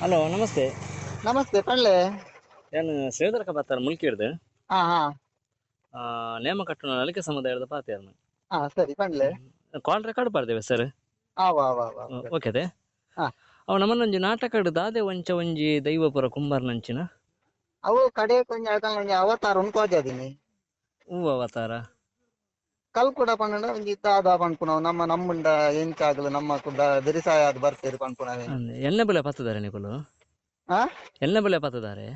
Hello ನಮಸ್ತೆ. ನಮಸ್ತೆ ಪಳ್ಳೆ ನಾನು ಶ್ರೀಧರ ಕಬತ್ತಾರ ಮುಲ್ಕಿಡ್ದು ಹಾ ಹಾ. ನೇಮ ಕಟ್ಟಣ ನಲಿಕೆ ಸಮುದಾಯದ ಪಾತೆ ಹಾ ಸರಿ ಪಳ್ಳೆ ಕಾಲ್ ರೆಕಾರ್ಡ್ ಬರ್ದೇವೆ ಸರ್ ಆ ವಾ ವಾ ವಾ ಓಕೆ ಅದೇ. ಅವ ನಮ್ಮನ್ನೊಂಜಿ ನಾಟಕ ದಾದೆ ಒಂಚ ಒಂಜಿ ದೈವಪುರ ಕುಂಬಾರ್ನಂಚಿನ ಅವು ಕಡೆ ಕೊಂಜ ಅವತಾರ ಅವತಾರ ಉಂಟೋಜಾದಿನಿ ಹೂ ಅವತಾರ. ಕಲ್ ಕೂಡ ಪಂಡ ಒಂಜಿ ದಾದ ಪನ್ಪುನವು ನಮ್ಮ ನಮ್ಮುಂಡ ಎಂಚಾಗಲು ನಮ್ಮ ಕುಡ್ಡ ಬೆರಿಸಾಯ ಅದು ಬರ್ತೀರಿ ಪನ್ಪುನವೆ ಎಣ್ಣೆ ಬೆಲೆ ಪತ್ತದಾರೆ ನಿಕುಲು? ಹಾ ಎಣ್ಣೆ ಬೆಲೆ ಪತ್ತದಾರೆ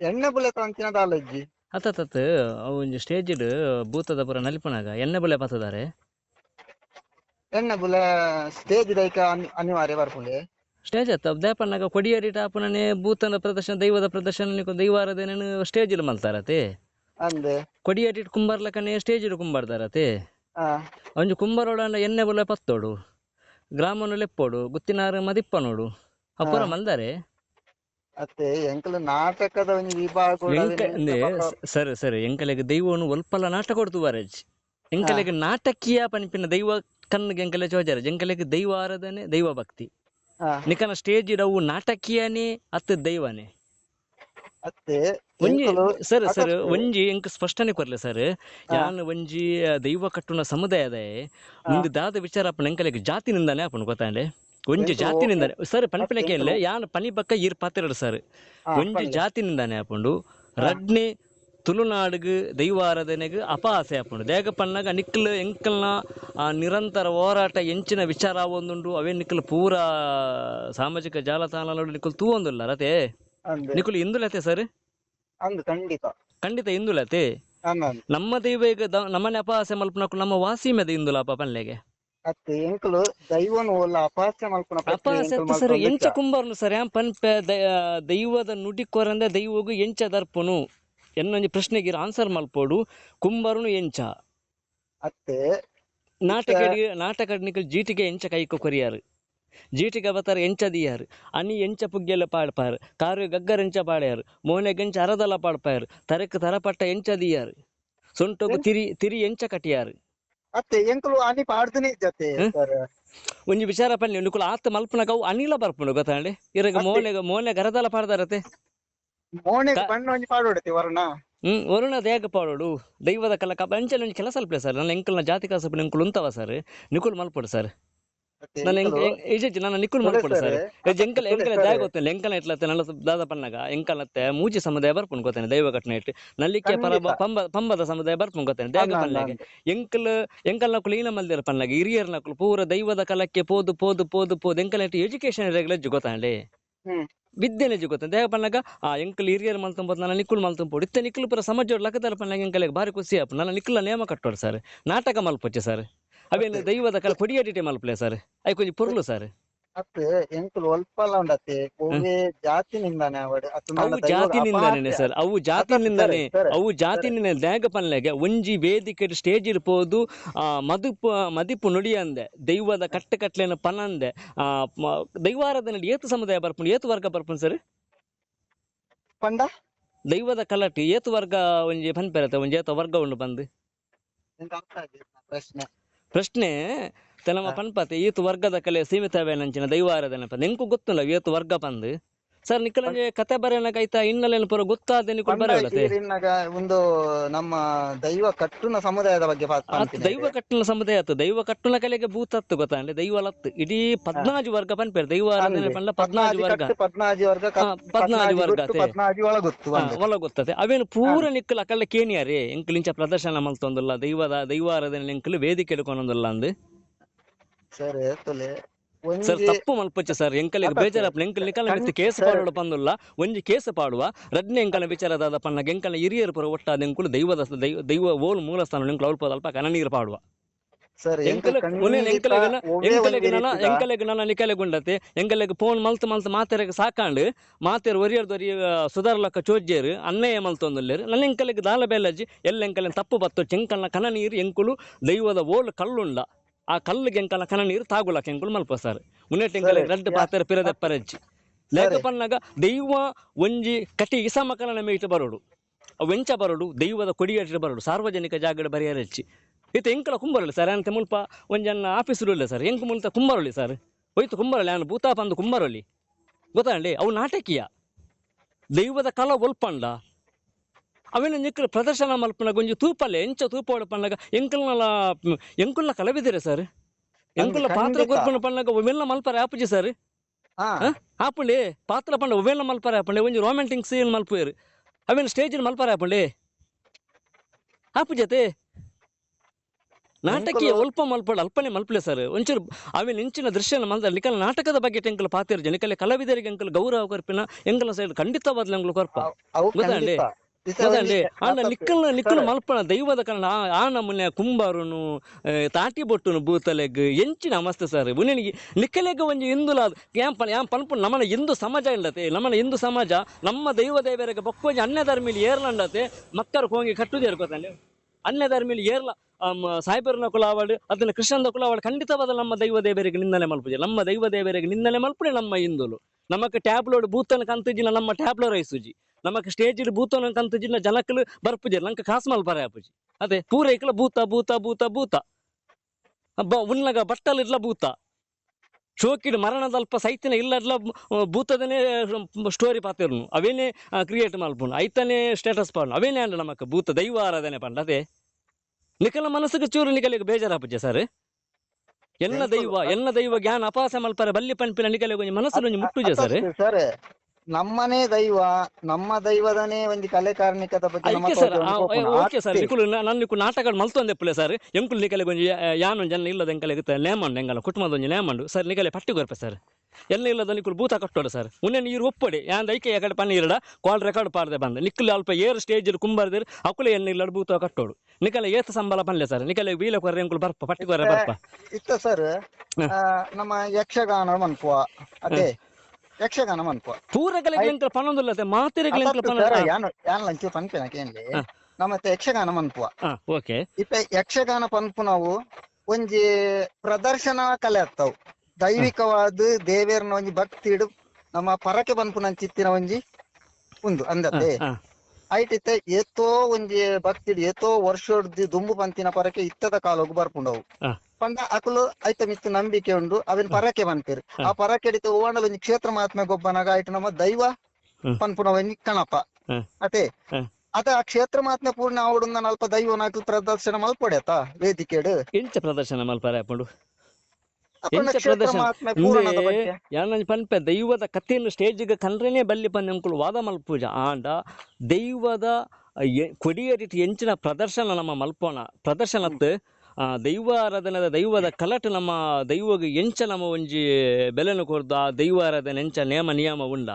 ಎಣ್ಣೆ ಬುಲೆ ತಂಚಿನ ದಾಲಜ್ಜಿ ಅತ್ತತ್ತ ಅವು ಒಂಜಿ ಸ್ಟೇಜ್ ಭೂತದ ಪುರ ನಲಿಪನಾಗ ಎಣ್ಣೆ ಬೆಲೆ ಪತ್ತದಾರೆ ಎಣ್ಣೆ ಬುಲೆ ಸ್ಟೇಜ್ ದೈಕ ಅನಿವಾರ್ಯ ಬರ್ಪುಂಡೆ. ಸ್ಟೇಜ್ ಅತ್ತ ದೇಪನ್ನಾಗ ಕೊಡಿಯರಿ ಟಾಪುನನೆ ಭೂತನ ಪ್ರದರ್ಶನ ದೈವದ ಪ್ರದರ್ಶನ ನಿಕು ದೈವಾರದೇನೇನು ಸ್ಟೇಜ್ ಮಲ್ತಾರತೆ? ಅಂದೆ. ಕುಂಬರ್ಲ ಕನೆ ಸ್ಟೇಜ್ ಕುಂಬಾರ್ದಾರತೆ. ಒಂಜಿ ಕುಂಬಾರೋಡ ಎಣ್ಣೆ ಬಲ ಪತ್ತೋಡು ಗ್ರಾಮನು ಲೆಪ್ಪೋಡು ಮದಿಪ್ಪ ನೋಡು ಅಪ್ಪುರ ಮಲ್ದಾರೆ ಅತ್ತೆ ಎಂಕಲ ನಾಟಕದ ಒಂಜಿ ವಿಭಾಗ ಸರಿ ಸರಿ ಎಂಕಲೆಗೆ ದೈವನು ಒಲ್ಪಲ ನಾಟಕ ಕೊಡ್ತು ಬಾರಜ್ ಎಂಕಲೆಗೆ ನಾಟಕೀಯ ಪನಿಪಿನ ದೈವ ಕಣ್ಣಿಗೆ ಎಂಕಲೆ ಚೋಜಾರ ಎಂಕಲೆಗೆ ದೈವ ಆರಾಧನೆ ದೈವ ಭಕ್ತಿ. ನಿಕನ ಸ್ಟೇಜ್ ಇಡವು ನಾಟಕೀಯನೇ ಅತ್ತ ದೈವನೇ. ಅತ್ತೆ ಒಂಜಿ ಸರ್ ಸರ್. ಒಂಜಿ ಎಂಕ್ ಸ್ಪಷ್ಟನೆ ಕೊರ್ಲೆ ಸರ್. ಯಾನ್ ಒಂಜಿ ದೈವ ಕಟ್ಟುನ ಸಮುದಾಯದ ಮುಂದೆ ದಾದ ವಿಚಾರ ಅಪ್ಪನ ಎಂಕಲೆಗೆ ಜಾತಿ ನಿಂದಾನೆ ಅಪ್ಪನ ಗೊತ್ತಾಂಡೆ? ಒಂಜಿ ಎಂಕುಲು ಜಾತಿ ನಿಂದಾನೆ ಸರ್ ಪನಿಪಿನಕ್ಕೆ ಇಲ್ಲ ಯಾನ್ ಪನಿ ಬಕ್ಕ ಈರ್ ಪಾತಿರಡು ಸರ್. ಒಂಜಿ. ಜಾತಿ ನಿಂದಾನೆ ಅಪ್ಪುಂಡು ರಡ್ನೆ ತುಳುನಾಡುಗು ದೈವಾರಾಧನೆಗೆ ಅಪಹಾಸೆ ಅಪ್ಪುಂಡು ದೇಗ ಪನ್ನಗ ನಿಕ್ಕಲ್ ಎಂಕಲ್ನ ಆ ನಿರಂತರ ಹೋರಾಟ ಎಂಚಿನ ವಿಚಾರ ಆವೊಂದುಂಡು ಅವೇ ನಿಕ್ಕಲ್ ಪೂರ ಸಾಮಾಜಿಕ ಜಾಲತಾಣ ನಿಕ್ಕಲ್ ತೂವೊಂದುಲ್ಲ ರತೆ ನಿಕ್ಕಲ್ ಇಂದುಲತೆ ಸರ್. ಅಂದು ಖಂಡಿತ. ಖಂಡಿತ ಇಂದುಲತೆ ನಮ್ಮ ದೈವ ಈಗ ದ- ನಮ್ಮನೆ ಅಪಹಾಸ್ಯ ಮಲ್ಪನಕ್ಕು ನಮ್ಮ ವಾಸಿ ಮೇದ ಇಂದುಲ ಪಲ್ಲೆಗೆ ಅತ್ತೆ ಎಂಕಲು ದೈವನು ಒಲ್ಲ ಅಪಹಾಸ್ಯ ಮಲ್ಪನ ಅಪಹಾಸ್ಯ ಸರ್ ಎಂಚ ಕುಂಬರ್ನು ಸರ್ ದ- ದೈವದ ನುಡಿ ಕೊರಂದ ದೈವಗು ಎಂಚ ದರ್ಪನು? ಎನ್ನೊಂಜಿ ಪ್ರಶ್ನೆಗೆ ಆನ್ಸರ್ ಮಲ್ಪೋಡು ಕುಂಬರ್ನು ಎಂಚ. ಅತ್ತೆ ನಾಟಕ ನಾಟಕ ಜೀಟಿಗೆ ಎಂಚ ಕೈಕೊ ಕೊರಿಯಾರು ಜೀಟಿಗೆ ಗಬತರ ಎಂಚ ದಿಯಾರ್ ಅನಿ ಎಂಚ ಪುಗ್ಗೆಲ ಪಾಡ್ಪಾರು ಕಾರು ಗಗ್ಗರ್ ಎಂಚ ಪಾಡ್ಯಾರು ಮೋನೆಗೆಂಚ ಅರದಲ ಪಾಡ್ಪಾರು ತರಕ್ ತರಪಟ್ಟ ಎಂಚ ದಿಯಾರ್ ಸೊಂಟೊಗು ತಿರಿ ತಿರಿ ಎಂಚ ಕಟಿಯಾರು. ಅತ್ತೆ ಎಂಕಲು ಅನಿ ಪಾಡ್ದನೆ ಜತೆ ಒಂಜಿ ವಿಚಾರ ಪನ್ನಿ ನಿಕುಲು ಆತ ಮಲ್ಪನಗ ಗೌ ಅನಿಲ ಬರ್ಪುಂಡು ಗೊತ್ತಾಂಡೆ ಇರಗ. ಮೋನೆಗ ಮೋನೆ ಗರದಲ ಪಾಡ್ದಾರತೆ ಮೋನೆಗ ಬಣ್ಣ ಒಂಜಿ ಪಾಡೋಡತೆ ವರ್ಣ. ಹ್ಮ್ ವರುಣ ದೇಗ ಪಾಡೋಡು. ದೈವದ ಕಲಕ ಅಂಚೆ ಒಂಜಿ ಕೆಲಸ ಅಲ್ಪಲೆ ಸರ್. ನನ್ನ ಎಂಕಲ್ನ ಜಾತಿ ಕಾಸು ನಿಂಕುಲು ಉಂತವ ಸರ್. ನಿಕುಲ್ ಮಲ್ಪಡು ಸರ್. ಪನ್ನಗ. ಎಂಕಲತ್ತೆ ಮೂಜಿ ಸಮುದಾಯ ಬರ್ಪುಂಡು ಗೊತ್ತೇನೆ ದೈವ ಘಟನೆ ಇಟ್ಟು ನಲ್ಲಿಕ್ಕೆ ಪರ ಖಂಡಿತ. ಪಂಬ ಪಂಬದ ಸಮುದಾಯ ಬರ್ಪುಂಡು ಗೊತ್ತೇನೆ ದಾಗ ಅಂದ. ಎಂಕಲ್ ಎಂಕಲ್ ನಕುಲು ಈನ ಮಲ್ದಿರ ಹಿರಿಯರ್ ನಕುಲು ಪೂರ ದೈವದ ಕಲಕ್ಕೆ ಪೋದು ಪೋದು ಪೋದು ಪೋದು. ಎಂಕಲ್ ಇಟ್ಟು ಎಜುಕೇಶನ್ ಹ್ಮ್. ವಿದ್ಯೆನೆ ಜುಗೊತ್ತ ದೇಹ ಪನ್ನಗ. ಆ ಎಂಕಲ್ ಹಿರಿಯರ್ ಮಲ್ತಂಬೋದು ನನ್ನ ನಿಕ್ಕುಲ್ ಮಲ್ತಂಬೋದು ಇತ್ತ ನಿಕ್ಕಲು ಪುರ ಸಮಾಜ ಲಕ್ಕದಾರ ಪನ್ನಗ ಎಂಕಲೆಗೆ ಬಾರಿ ಖುಷಿ ಆಪ್ ನನ್ನ ನಿಕ್ಕಲ ನೇಮ ಕಟ್ಟೋರು ಸರ್. ನಾಟಕ ಮಲ್ಪೊಚ್ಚೆ ಸರ್. ಅವೇನು ದೈವದ ಕಲ ಕೊಡಿಯಡಿಟೆ ಮಲ್ಪಲೆ ಸರ್ ಅಯ್ಯ ಕೊಂಚ ಪೊರ್ಲು ಸರ್ ಅತ್ತೆ ಎಂಕುಲು ಒಲ್ಪಲ್ಲ ಉಂಡತ್ತೆ. ಒವ್ವೇ ಜಾತಿ ಅವಡೆ ಅವು ಜಾತಿನಿಂದಾನೆ. ಸರ್ ಅವು ಜಾತಿನಿಂದಾನೆ ಅವು ಜಾತಿನಿಂದ ದ್ಯಾಗ ಪನ್ಲೆಗೆ ಒಂಜಿ ವೇದಿಕೆ ಸ್ಟೇಜ್ ಇರ್ಬೋದು ಮದುಪು ಮದಿಪು ನುಡಿಯಂದೆ ದೈವದ ಕಟ್ಟ ಕಟ್ಲೆನ ಪನಂದೆ ದೈವಾರಾಧನೆ ಏತು ಸಮುದಾಯ ಬರ್ಪುಂಡು ಏತು ವರ್ಗ ಬರ್ಪುಂಡು ಸರ್ ಪಂಡ? ದೈವದ ಕಲಟ್ ಏತು ವರ್ಗ ಒಂಜಿ ಪನ್ಪೆರತೆ ಒಂಜಿ ಏತ ವರ್ಗ ಉಂಡು ಬಂದು ಪ್ರಶ್ನೆ. ಪ್ರಶ್ನೆ ತೆಲಮ ಪನ್ಪತಿ ಈತು ವರ್ಗದ ಕಲೆ ಸೀಮಿತವೇನಂಚಿನ ದೈವಾರಾಧನೆ ಪಂದ್ ಎಂಕು ಗೊತ್ತುಲ್ಲ ಏತು ವರ್ಗ ಪಂದ್? ಸರ್ ನಿಕ್ಕಲಂಜೆ ಕತೆ ಬರೆಯನಕೈತ ಹಿನ್ನೆಲೆನ ಪೂರ ಗೊತ್ತಾದ ನಿಕ್ಕಲು ಪಂಡ ಬರೆಯಲತೆ ಒಂದು ನಮ್ಮ ದೈವ ಕಟ್ಟುನ ಸಮುದಾಯದ ಬಗ್ಗೆ ದೈವ ಕಟ್ಟುನ ಸಮುದಾಯ ಆಯ್ತು ದೈವ ಕಟ್ಟುನ ಕಲೆಗೆ ಭೂತತ್ತು ಗೊತ್ತಾಂಡೆ ದೈವ ಲತ್ತು ಇಡೀ ಪದ್ನಾಜು ವರ್ಗ ಬಂದ್ಬೇಡ ದೈವ. ಪಂಡ ಪದ್ನಾಜು ವರ್ಗ. ಪದ್ನಾಜು ವರ್ಗ ಪದ್ನಾಜು ವರ್ಗ ಪದ್ನಾಜು ಒಳ ಗೊತ್ತು ಒಳ ಗೊತ್ತದೆ ಅವೇನು ಪೂರ ನಿಕ್ಕಲ ಕಲ್ಲ ಕೇನಿಯಾರೆ? ಎಂಕಲಿಂಚ ಪ್ರದರ್ಶನ ಮಲ್ತೊಂದುಲ್ಲ ದೈವದ ದೈವಾರಾಧನೆ ಎಂಕಲು ವೇದಿಕೆ ಎಡ್ಕೊಂಡೊಂದುಲ್ಲ ಅಂದು. ಸರಿ ತೊಲೆ ಸರ್ ತಪ್ಪು ಮಲ್ಪಚ್ಚ ಸರ್ ಎಂಕಲಿಗೆ. ಬೇಜಾರಪ್ಪ ಎಂಕಲ್ ನಿಕಲ್ ಮಿತ್ತು ಕೇಸ್. ಪಾಡೋಡು ಪಂದುಲ್ಲ. ಒಂಜಿ ಕೇಸ ಪಾಡುವ. ರಡ್ನೆ ಎಂಕಲ ವಿಚಾರದಾದ ಪನ್ನ ಎಂಕಲ ಹಿರಿಯರು ಪುರ ಒಟ್ಟಾದ ಎಂಕುಲು ದೈವದ ದೈವ ದೈವ ಓಲ್ ಮೂಲಸ್ಥಾನ ಎಂಕಲು ಅಲ್ಪ ಅಲ್ಪ ಪಾಡುವ. ನನ್ನ ಎಂಕಲೆಗೆ ನನ್ನ ನಿಕಲೆಗುಂಡತೆ ಎಂಕಲೆಗ್ ಫೋನ್ ಮಲ್ತು ಮಲ್ತು ಮಾತೆರೆಗ್ ಸಾಕಾಂಡು ಮಾತೆರ್ ಒರಿಯರ್ದೊರಿ ಸುಧಾರ್ಲಕ್ಕ ಚೋಜ್ಜೇರು ಅನ್ನಯ್ಯ ಮಲ್ತೊಂದುಲ್ಲೇರು ನನ್ನ ಎಂಕಲೆಗ್ ದಾಲ ಬೇಲಜ್ಜಿ ಎಲ್ಲ ಎಂಕಲೆ ತಪ್ಪು ಬತ್ತು ಚೆಂಕಲ್ನ ಕನ ನೀರು ಎಂಕುಲು ದೈವದ ಓಲ್ ಕಲ್ಲುಂಡ ಆ ಕಲ್ಲು ಎಂಕಲ್ನ ಕನ ನೀರು ತಾಗುಲ ಕೆಂಕುಲು ಮಲ್ಪ ಸರ್. ಮುನ್ನೆಟ್ ರೆಡ್ ಸರಿ. ರಡ್ಡು ಯಾ- ಪಾತೆರ ಪಿರದೆಪ್ಪರಜ್ಜಿ ಲೇಖ ಪನ್ನಗ ದೈವ ಒಂಜಿ ಕಟಿ ಇಸಮಕಲನ ಮೇಯ್ತು ಬರೋಡು. ವೆಂಚ ಬರೋಡು ದೈವದ ಕೊಡಿಯಟ್ಟು ಬರೋಡು ಸಾರ್ವಜನಿಕ ಜಾಗಡ ಬರೆಯರಚ್ಚಿ ಇತ್ತು ಎಂಕಲ ಕುಂಬರಲಿ ಸರ್ ಅಂತ ಮುಲ್ಪ ಒಂಜನ್ನ ಆಫೀಸ್ ಇಲ್ಲ ಸರ್ ಎಂಕು ಮುಲ್ತ ಕುಂಬರಲಿ ಸರ್. ಹೋಯ್ತು ಕುಂಬರಲಿ ಅವನು ಭೂತಾಪ ಅಂದು ಕುಂಬರಲಿ ಗೊತ್ತಾಂಡಿ ಅವು ನಾಟಕೀಯ. ದೈವದ ಕಲ ಒಲ್ಪಂಡ. ಅವೇನು ನಿಕ್ಕಲು ಪ್ರದರ್ಶನ ಮಲ್ಪನ ಒಂಜಿ ತೂಪಲ್ಲ ಎಂಚ ತೂಪ ಪನ್ನಗ ಎಂಕಲ್ನಲ ಎಂಕುಲ್ಲ ಕಲವಿದ್ದೀರಿ ಸರ್? ಎಂಕುಲ್ಲ ಪಾತ್ರ. ಕೊರ್ಪಣ ಪಣ್ಣಾಗ ಒಮ್ಮೆಲ್ಲ ಮಲ್ಪರೆ ಆಪುಜಿ ಸರ್? ಆಪುಂಡಿ ಪಾತ್ರ ಪಂಡ ಒಮ್ಮೆಲ್ಲ ಮಲ್ಪರೆ ಆಪುಂಡಿ ಒಂಜಿ ರೊಮ್ಯಾಂಟಿಕ್ ಸೀನ್ ಮಲ್ಪುವೆರು. ಅವೇನು ಸ್ಟೇಜ್ ಮಲ್ಪರೆ ಆಪುಂಡಿ? ಆಪುಜತೆ? ನಾಟಕೀಯ ಒಲ್ಪ ಮಲ್ಪಡ ಅಲ್ಪನೆ ಮಲ್ಪಲೆ ಸರ್. ಒಂಚೂರು ಅವೇನು ಇಂಚಿನ ದೃಶ್ಯ ಮಲ್ದ ನಿಕಲ್ ನಾಟಕದ ಬಗ್ಗೆ ಎಂಕಲ್ ಪಾತಿರ್ಜ ನಿಕಲ್ ಕಲಾವಿದರಿಗೆ ಎಂಕಲ್ ಗೌರವ ಕೊರ್ಪಿನ ಎಂಕಲ ಸೈಡ್ ಖಂಡಿತವಾದ ಎಂಕಲ್ ಕೊರ್ಪ. ಗೊತ್ತಾಂಡಿ? ಒಂಜಿ- ಆಂಡ ನಿಕ್ಕಲ್ನ ನಿಕ್ಕಲು ಮಲ್ಪನ ದೈವದ ಕಾರಣ ಆ- ನಮ್ಮನೆ ಕುಂಬಾರನು ತಾಟಿ ಬೊಟ್ಟುನು ಭೂತಲೆಗ್ ಎಂಚಿನ ಮಸ್ತ್ ಸರ್. ಉನಿಗೆ ನಿಕ್ಕಲೆಗ್ ಒಂಜಿ ಹಿಂದುಲ ಯಾಂಪ ಯಾಂ ಪನ್ಪುನ ನಮ್ಮನ ಹಿಂದೂ ಸಮಾಜ ಇಲ್ಲತೆ. ನಮ್ಮನ ಹಿಂದೂ ಸಮಾಜ ನಮ್ಮ ದೈವ ದೇವರಿಗೆ ಬಕ್ಕೊಂಜಿ ಅನ್ಯ ಧರ್ಮಿಲಿ ಏರ್ಲಂಡತೆ ಮಕ್ಕಳು ಹೋಗಿ ಕಟ್ಟುದೇ ಗೊತ್ತಂడి ಅನ್ಯ ಮೇಲೆ ಏರ್ಲ ಆಮ್, ಸಾಯ್ಬರ್ನ ಕುಲಾವಾಡು ಕೃಷ್ಣನ ಕೃಷ್ಣಂದ ಕುಲಾವಾಡು ಖಂಡಿತವಾದ ನಮ್ಮ ದೈವ ದೇವರಿಗೆ ನಿಂದನೆ ಮಲ್ಪುಜೆ. ನಮ್ಮ ದೈವ ದೇವರಿಗೆ ನಿಂದನೆ ಮಲ್ಪುಡೆ ನಮ್ಮ ಹಿಂದುಲು. ನಮಗೆ ಟ್ಯಾಬ್ಲೋಡ್ ಬೂತನ ಕಂತಜಿನ ನಮ್ಮ ಟ್ಯಾಬ್ಲೋ ರೈಸುಜಿ ನಮಗೆ ಸ್ಟೇಜ್ ಬೂತನ ಕಂತಜಿನ ಜನಕಲು ಬರ್ಪುಜೆ. ನಂಕ ಕಾಸ್ಮಲ್ ಆಪುಜಿ. ಅದೇ ಪೂರೈಕಲ ಭೂತ ಭೂತ ಭೂತ ಭೂತ. ಉನ್ನಗ ಬಟ್ಟಲು ಇರ್ಲ ಭೂತ. ಶೋಕಿಡ್ ಮರಣದಲ್ಪ ಸೈತಿನ ಇಲ್ಲಡ್ಲ ಭೂತದನೇ ಸ್ಟೋರಿ ಪಾತಿರ್ನು. ಅವೇನೇ ಕ್ರಿಯೇಟ್ ಮಲ್ಪುನು ಐತನೇ ಸ್ಟೇಟಸ್ ಪಾಡ್ ಅವೇನೇ ಅಂಡ ನಮಕ್ ಭೂತ ದೈವ ಆರಾಧನೆ ಪಂಡ ಅದೇ ನಿಕಲ ಮನಸ್ಸಿಗೆ ಚೂರು ನಿಖಲಿಗೆ ಬೇಜಾರಾಪುಜೆ ಸರ್? ಎಲ್ಲ ದೈವ ಎನ್ನ ದೈವ ಜ್ಞಾನ ಅಪಾಸ ಮಲ್ಪರ ಬಲ್ಲಿ ಪಂಪಿನ ನಿಖಲಿಗೆ ಮನಸ್ಸು ಮುಟ್ಟುಜೆ ಸರ್. ನಮ್ಮನೇ ದೈವ ನಮ್ಮ ದೈವದನೇ ಒಂದು ಕಲೆ ಕಾರ್ಮಿಕದ ಬಗ್ಗೆ ಐಕೆ ಸರ್. Okay sir. ನಿಕುಲು ನಿಕ್ಕು ನಾಟಕ ಮಲ್ತೊಂದೆಪ್ಪಲೆ ಸರ್ ಎಂಕುಲು ನಿಕಲೆ ಗೊಂಜಿ ಯಾನು ಜನ ಇಲ್ಲದ ಎಂಕಲೆ ನೇಮಂಡು ಎಂಗಲ ಕುಟುಂಬದ ಒಂಜಿ ನೇಮಂಡು. ಸರ್ ನಿಕಲೆ ಪಟ್ಟಿ ಗೊರ್ಪೆ ಸರ್ ಎಲ್ಲ ಇಲ್ಲದ ನಿಕುಲು ಭೂತ ಕಟ್ಟೋಡು ಸರ್ ಉನ್ನೆ ನೀರು ಒಪ್ಪಡಿ ಯಾಂದ ಐಕೆ ಯಾಕಡೆ ಇರಡ ಕಾಲ್ ರೆಕಾರ್ಡ್ ಪಾರ್ದೆ ಬಂದ. ನಿಕ್ಕಲು ಅಲ್ಪ ಏರ್ ಸ್ಟೇಜ್ ಕುಂಬರ್ದಿರ್ ಅಕುಲೆ ಎನ್ನ ಇಲ್ಲ ಭೂತ ಕಟ್ಟೋಡು. ನಿಕಲೆ ಏತ ಸಂಬಳ ಪನ್ಲೆ ಸರ್ ನಿಕಲೆ ವೀಲ ಕೊರ್ರೆ ಎಂಕುಲು ಬರ್ಪ ಪಟ್ಟಿ ಕೊರ್ರೆ ಬರ್ಪ. ಇತ್ತ ಸರ್ ನಮ್ಮ ಯಕ್ಷಗಾನ ಮನ್ಪುವ ಅದೇ. ಯಕ್ಷಗಾನ ಮನ್ಪುವ. ಪೂರಗಲೆ ಎಂಕಲ್ ಪನ್ನೊಂದುಲ್ಲತೆ ಮಾತಿರಗಲೆ ಎಂಕಲ್ ಅತ್ತತ್ತು ಪನ್ನ ಸರ್ ಯಾನು ಯಾನ್ ಲಂಚು ಪನ್ಪೆನ ಕೇಂದ್ಲೆ ನಮ್ಮತ್ತೆ ಯಕ್ಷಗಾನ ಮನ್ಪುವ. ಓಕೆ. ಇಪ್ಪ ಯಕ್ಷಗಾನ ಪನ್ಪು ನಾವು ಒಂಜಿ ಪ್ರದರ್ಶನ ಕಲೆ ಅತ್ತವು ದೈವಿಕವಾದ ದೇವೇರ್ನ ಒಂಜಿ ಭಕ್ತಿ ಇಡು ನಮ್ಮ ಪರಕೆ ಪನ್ಪು ಚಿತ್ತಿನ ಒಂಜಿ ಉಂದು ಅಂದತೆ ಹಾ ಐಟ್ ಇತ್ತೆ ಏತೋ ಒಂಜಿ ಭಕ್ತಿ ಏತೋ ವರ್ಷ ದುಂಬು ಪಂತಿನ ಪರಕೆ ಇತ್ತದ ಕಾಲೋಗು ಬರ್ಪುಂಡವು. ಪಂಡ ಅಕುಲು ಐತ ಮಿತ್ತು ನಂಬಿಕೆ ಉಂಡು ಅವೆನ್ ಪರಕೆ ಬಂತೀರಿ. ಆ ಪರಕೆ ಅಡಿತ ಓಂಡಲ ಒಂಜಿ ಕ್ಷೇತ್ರ ಮಹಾತ್ಮೆ ಗೊಬ್ಬನಾಗ ಐಟ್ ನಮ್ಮ ದೈವ. ಪನ್ಪುನ ಒಂಜಿ ಕಣಪ. ಅತೆ. ಅದ ಆ ಕ್ಷೇತ್ರ ಮಹಾತ್ಮೆ ಪೂರ್ಣ ಆವಡುಂದ ಅಲ್ಪ ದೈವ ನಾಲ್ಕು ಪ್ರದರ್ಶನ ಮಲ್ಪೊಡೆತ ವೇದಿಕೆಡು? ಇಂಚ ಪ್ರದರ್ಶನ ಮಲ್ಪರೆ ಅಪ್ಪಂಡು ಯಾನಂಜ ಪನ್ಪೆ ದೈವದ ಕಥೆಯನ್ನು ಸ್ಟೇಜಿಗೆ ಕಂಡ್ರೇನೆ ಬಲ್ಲಿ ಪನ್ ಅಂಕುಲು ವಾದ ಮಲ್ಪೂಜ. ಆಂಡ ದೈವದ ಕೊಡಿಯ ರೀತಿ ಎಂಚಿನ ಪ್ರದರ್ಶನ ನಮ್ಮ ಮಲ್ಪೋಣ. ಪ್ರದರ್ಶನತ್ ದೈವ ಆರಾಧನೆದ ದೈವದ ಕಲಟ ನಮ್ಮ ದೈವಗ್ ಎಂಚ ನಮ್ಮ ಒಂಜಿ ಬೆಲೆನು ಕೊರ್ದು ಆ ದೈವ ಆರಾಧನೆ ಎಂಚ ನೇಮ ನಿಯಮ ಉಂಡ.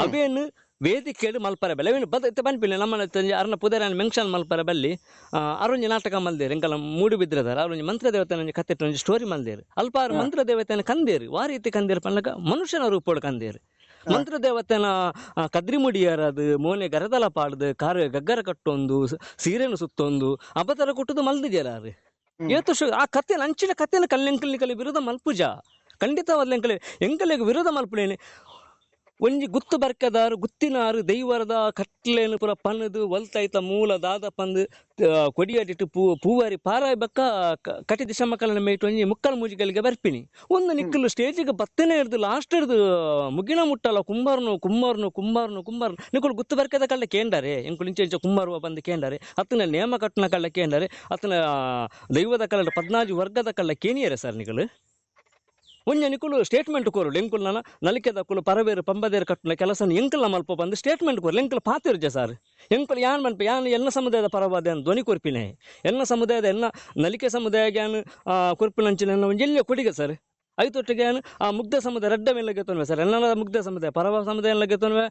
ಅವೇನು ವೇದಿಕೆಡು ಮಲ್ಪರೆ ಬೆಲೆ. ಬದ ಪನ್ಪಿಲ್ಲ ನಮ್ಮ ಅರ್ನ ಪುದರ ಮೆನ್ಷನ್ ಮಲ್ಪರೆ ಬಲ್ಲಿ. ಆ, ಅರೊಂಜಿ ನಾಟಕ ಮಲ್ದೇರು ಎಂಕಲ ಮೂಡಿ ಬಿದ್ದಿರದಾರ ಅವ್ರ ಮಂತ್ರ ದೇವತೆನ ಒಂಜಿ ಕತ್ತೆ ಒಂಜಿ ಸ್ಟೋರಿ ಮಲ್ದೇರು. ಅಲ್ಪ ಮಂತ್ರ ದೇವತೆನ ಕಂದೇರು. ವಾ ರೀತಿ ಕಂದೇರು ಪನ್ನಗ ಮನುಷ್ಯನ ರೂಪೋಡು ಕಂದೇರು. ಮಂತ್ರ ದೇವತೆನ ಕದ್ರಿಮುಡಿಯರದು ಕದ್ರಿ ಮುಡಿಯರದು ಮೋನೆ ಗರದಲ ಪಾಡ್ದು ಕಾರು ಗಗ್ಗರ ಕಟ್ಟೊಂದು ಸೀರೆನ ಸೀರೆನು ಸುತ್ತೊಂದು ಅಬತರ ಕೊಟ್ಟದು ಮಲ್ದಿದ್ಯಾರು ಹ್ಮ್. ಏತು ಶು ಆ ಕತ್ತೆ ಅಂಚಿನ ಕತ್ತೆನ ಕಲ್ಲೆಂಕಲಿಕಲಿ ವಿರೋಧ ಮಲ್ಪುಜ ಖಂಡಿತವಾದ ಎಂಕಲಿ ಎಂಕಲಿಗೆ ವಿರೋಧ ಮಲ್ಪುಡೇನೆ ಒಂಜಿ ಗುತ್ತು ಬರ್ಕದಾರು ಗುತ್ತಿನಾರು ದೈವರದ ಕಟ್ಲೇನು ಪುರ ಪನ್ನದು ಒಲ್ತೈತ ಮೂಲ ದಾದ ಪಂದು ಕೊಡಿಯಾಡಿಟ್ಟು ಪೂ ಪೂವಾರಿ ಪಾರಾಯ್ ಬಕ್ಕ ಕಟಿದ ಶಮಕಲನ ಮೇಟು ಒಂಜಿ ಮುಕ್ಕಲ್ ಮೂಜಿಗಳಿಗೆ ಬರ್ಪಿನಿ. ಒಂದು ನಿಕ್ಕಲು ಸ್ಟೇಜಿಗೆ ಬತ್ತನೆ ಇರ್ದು ಲಾಸ್ಟ್ ಇರ್ದು ಮುಗಿನ ಮುಟ್ಟಲ್ಲ ಕುಂಬಾರ್ನು ಕುಂಬಾರ್ನು ಕುಂಬಾರ್ನು ಕುಂಬಾರ್ನು. ನಿಕ್ಕಳು ಗುತ್ತು ಬರ್ಕದ ಕಳ್ಳ ಕೇಂಡಾರೆ ಎಂಕುಲು ಇಂಚೆ ಇಂಚೆ ಕುಂಬಾರುವ ಬಂದು ಕೇಂಡಾರೆ ಅತ್ತನ ನೇಮ ಕಟ್ಟನ ಕಳ್ಳ ಕೇಂಡಾರೆ ಅತ್ತನ ಆ, ದೈವದ ಕಳ್ಳ ಪದ್ನಾಜು ವರ್ಗದ ಕಳ್ಳ ಕೇನಿಯರೆ ಸರ್ ನಿಗಳು ಒಂಜ ನಿಕುಲು ಸ್ಟೇಟ್ಮೆಂಟ್ ಕೋರುಡು ಎಂಕುಲು ನನ್ನ ನಲಿಕೆದ ಕುಲು ಪರಬೇರು ಪಂಬದೇರು ಕಟ್ಟಿನ ಕೆಲಸ ಎಂಕಲ್ನ ಮಲ್ಪ ಬಂದು ಸ್ಟೇಟ್ಮೆಂಟ್ ಕೋರು ಎಂಕಲ್ ಪಾತಿರ್ಜ ಸರ್. ಎಂಕಲ್ ಯಾನ್ ಮನ್ಪ, ಯಾನ್ ಎನ್ನ ಸಮುದಾಯದ ಪರವಾದ ಅಂತ ಧ್ವನಿ ಕೊರ್ಪಿನೆ. ಎನ್ನ ಸಮುದಾಯದ ಎನ್ನ ನಲಿಕೆ ಸಮುದಾಯ ಯಾನ್ ಕೊರ್ಪಿನಂಚಿನ ಒಂಜಿ ಎಲ್ಲಿಯ ಕೊಡಿಗೆ ಸರ್. ಐತೊಟ್ಟಿಗೆ ಆ ಮುಗ್ಧ ಸಮುದಾಯ, ರಡ್ಡ ಮೇಲೆ ಸರ್. ಎಲ್ಲ ಮುಗ್ಧ ಸಮುದಾಯ. ಪರವ ಸಮುದಾಯ ಎಲ್ಲ ಗೆತ್ತೊನ್ವೆ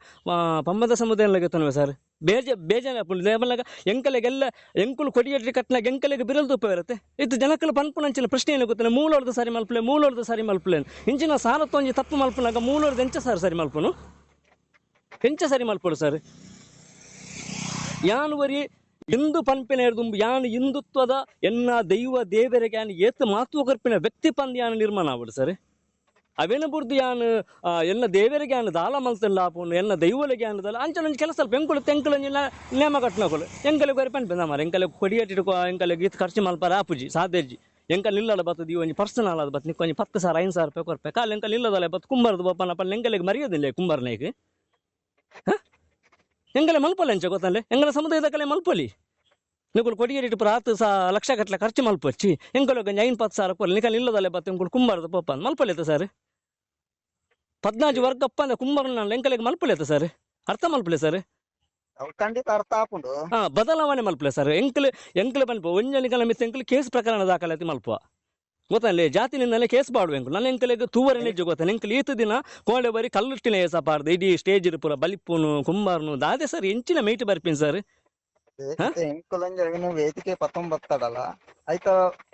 ಪಂಬದ ಸಮುದಾಯ ಗೆತ್ತೊನ್ವೆ ಸರ್. ಬೇಜ, ಬೇಜಾನ ದೇವಲಾಗ ಎಂಕಲೆಗೆಲ್ಲ, ಎಂಕುಲು ಕೊಡಿಯಡ್ರಿ ಕಟ್ನಾಗ ಎಂಕಲೆಗೆ ಬಿರಲ್ ತುಪ್ಪ ಇರುತ್ತೆ. ಇದು ಪನ್ಪುನ ಪನ್ಪುನಂಚಿನ ಪ್ರಶ್ನೆ ಏನು ಗೊತ್ತಿಲ್ಲ ಮೂಲೋರ್ದು ಸರಿ ಮಲ್ಪಲೆ ಮೂಲೋರ್ದು ಸರಿ ಮಲ್ಪಲೆ ಇಂಚಿನ ಸಾಲ ತೊಂಜಿ ತಪ್ಪು ಮಲ್ಪನಾಗ ಮೂಲೋರ್ದು ಎಂಚ ಸರ್ ಸರಿ ಮಲ್ಪನು? ಎಂಚ ಸರಿ ಮಲ್ಪಡು ಸರ್. ಯಾನುವರಿ ಇಂದು ಪನ್ಪಿನ ಹಿಡಿದು ಯಾನ್ ಹಿಂದುತ್ವದ ಎನ್ನ ದೈವ ದೇವರಿಗೆ ಯಾನ್ ಏತ್ ಮಾತು ಕರ್ಪಿನ ವ್ಯಕ್ತಿ ಪಂದ್ ಯಾನ್ ನಿರ್ಮಾಣ ಆಗ್ಬಿಡು ಸರ್? ಅವೇನ ಬುರ್ದು ಯಾನ್ ಎನ್ನ ದೇವರಿಗೆ ಯಾನ್ ದಾಲ ಮಲ್ತಲ್ಲ ಆಪುನು, ಎನ್ನ ದೈವಲಿಗೆ ಯಾನು ದಾಲ ಅಂಚನೊಂದು ಕೆಲಸ ಸ್ವಲ್ಪ ಎಂಕುಳು ತೆಂಕುಳು ನೇಮ ಕಟ್ನಕೊಳು ಎಂಕಲೆ ಬೇರೆ ಪನ್ಪಿನ ಮಾರ ಎಂಕಲೆ ಕೊಡಿಯಟ್ಟಿಡ್ಕೊ ಎಂಕಲೆ ಗೀತ್ ಖರ್ಚು ಮಲ್ಪಾರ ಆಪುಜಿ ಸಾದೇಜಿ ಎಂಕ ನಿಲ್ಲದ ಬತ್ತದ ಈ ಒಂಜಿ ಪರ್ಸನಲ್ ಆದ ಬತ್ ನಿಕ್ಕ ಒಂಜಿ ಪತ್ತು ಸಾವಿರ ಐದು ಸಾವಿರ ರೂಪಾಯಿ ಕೊರ್ಪೆ ಕಾಲ ಎಂಕ ನಿಲ್ಲದಲ್ಲ ಬತ್ ಕುಂಬಾರದು ಬಪ್ಪನ ಪಲ್ಲ ಎಂಕಲೆಗೆ ಮರ್ಯಾದಿಲ್ಲ ಕುಂಬಾರನೇಗೆ. ಎಂಗಲೆ ಮಲ್ಪಲ್ಲ ಎಂಚ ಗೊತ್ತಲ್ಲೇ? ಎಂಗಲ ಸಮುದಾಯದ ಕಲೆ ಮಲ್ಪಲಿ? ನಿಕ್ಕಳು ಕೊಡಿಗೇರಿಟ್ಟು ಪುರ ಹತ್ತು ಸಾ ಲಕ್ಷ ಗಟ್ಟಲೆ ಖರ್ಚು ಮಲ್ಪಚ್ಚಿ. ಎಂಕಲು ಒಂಜಿ ಐನ್ ಪತ್ತು ಸಾವಿರ ಕೊಲ್ಲ ನಿಕಲ್ ಇಲ್ಲದಲ್ಲೇ ಬತ್ತ ಎಂಕುಲು ಕುಂಬಾರದು ಪಪ್ಪ ಮಲ್ಪಲೇತ ಸರ್? ಪದ್ನಾಜು ವರ್ಗಪ್ಪ ಅಂದ್ರೆ ಕುಂಬಾರನ ಎಂಕಲೆಗೆ ಮಲ್ಪಲೇತ ಸರ್? ಅರ್ಥ ಮಲ್ಪಲೆ ಸರ್? ಖಂಡಿತ ಅರ್ಥ ಆಪುಂಡು ಹಾ ಬದಲಾವಣೆ ಮಲ್ಪಲೆ ಸರ್. ಎಂಕಲ್ ಎಂಕಲ್ ಪನ್ಪ ಒಂಜನಿಕಲ ಮಿಸ್ ಎಂಕಲ್ ಕೇಸ್ ಪ್ರಕರಣ ದಾಖಲಾತಿ ಮಲ್ಪುವ. ಗೊತ್ತಲ್ಲೇ? ಜಾತಿ ನಿನ್ನಲ್ಲೇ ಕೇಸ್ ಪಾಡುವ ಎಂಕಲ್ ನನ್ನ ಎಂಕಲೆ ತೂವರೆ ನಿಜ ಗೊತ್ತ ಎಂಕಲ್, ಈತ ದಿನ ಕೋಳೆ ಬರಿ ಕಲ್ಲುಟ್ಟಿನ ಏಸ ಪಾಡ್ದು. ಇಡೀ ಸ್ಟೇಜ್ ಪೂರ ಬಲಿಪ್ಪುನು, ಕುಂಬಾರ್ನು, ದಾದೆ ಸರ್, ಎಂಚಿನ ಮೈಟ್ ಬರ್ಪಿನ್ ಸರ್. ಎಂಕುಲಂಜ ವೇದಿಕೆ ಪತ್ತೊಂಬತ್ತಡಲ್ಲ ಆಯ್ತ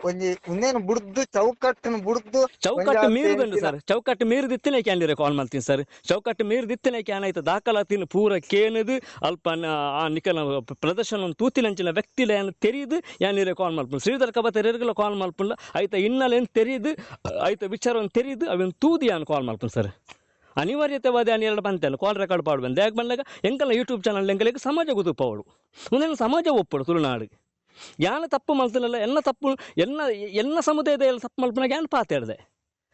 ಒಂಜಿ ಉಂದೇನು ಬುಡ್ದು ಚೌಕಟ್ಟನ್ನು ಬುಡ್ದು ಚೌಕಟ್ಟು ಮೀರಿದಂಡು ಸರ್. ಚೌಕಟ್ಟು ಮೀರಿದಿತ್ತಿನ ಕ್ಯಾಂಡಿರೆ ಕಾಲ್ ಮಾಡ್ತೀನಿ ಸರ್. ಚೌಕಟ್ಟು ಮೀರಿದಿತ್ತಿನ ಕ್ಯಾನ್ ಆಯ್ತು ದಾಖಲಾತಿನ ಪೂರ ಕೇನದು ಅಲ್ಪ ಆ ನಿಕಲ ಪ್ರದರ್ಶನ ತೂತಿನಂಚಿನ ತೆರೆಯದು ತೆರೀದು ಯಾನಿರೆ ಕಾಲ್ ಮಲ್ಪುಂಡು ಶ್ರೀಧರ್ ಕಬ ತೆರೆರ್ಗಲ ಕಾಲ್ ಮಲ್ಪುಂಡು ಆಯ್ತ ಇನ್ನಲೇನು ತೆರೆಯದು ಆಯ್ತ ವಿಚಾರವನ್ನು ತೆರೆಯದು ಅವನ್ ತೂದಿ ಯಾನ್ ಕಾಲ್ ಮಲ್ಪುಂಡು ಸರ್. ಅನಿವಾರ್ಯತೆವಾದ ಯಾನ್ ಎರಡು ಬಂತೇನು ಕಾಲ್ ರೆಕಾರ್ಡ್ ಪಾಡು ಬಂದೆ. ಯಾಕೆ ಬಂದಾಗ? ಎಂಕಲ್ಲ ಯೂಟ್ಯೂಬ್ ಚಾನಲ್ ಎಂಕಲಿಗೆ ಸಮಾಜ ಗೊತ್ತುಪ್ಪವಳು ಮುಂದೇನು ಸಮಾಜ ಒಪ್ಪಡು ತುಳುನಾಡಿಗೆ. ಯಾನ ತಪ್ಪು ಮಲ್ತಿಲ್ಲ ಎಲ್ಲ ತಪ್ಪು, ಎಲ್ಲ ಎಲ್ಲ ಸಮುದಾಯದ ಎಲ್ಲ ತಪ್ಪು ಮಲ್ಪನಾಗ ಯಾನ್ ಹೇಳಿದೆ?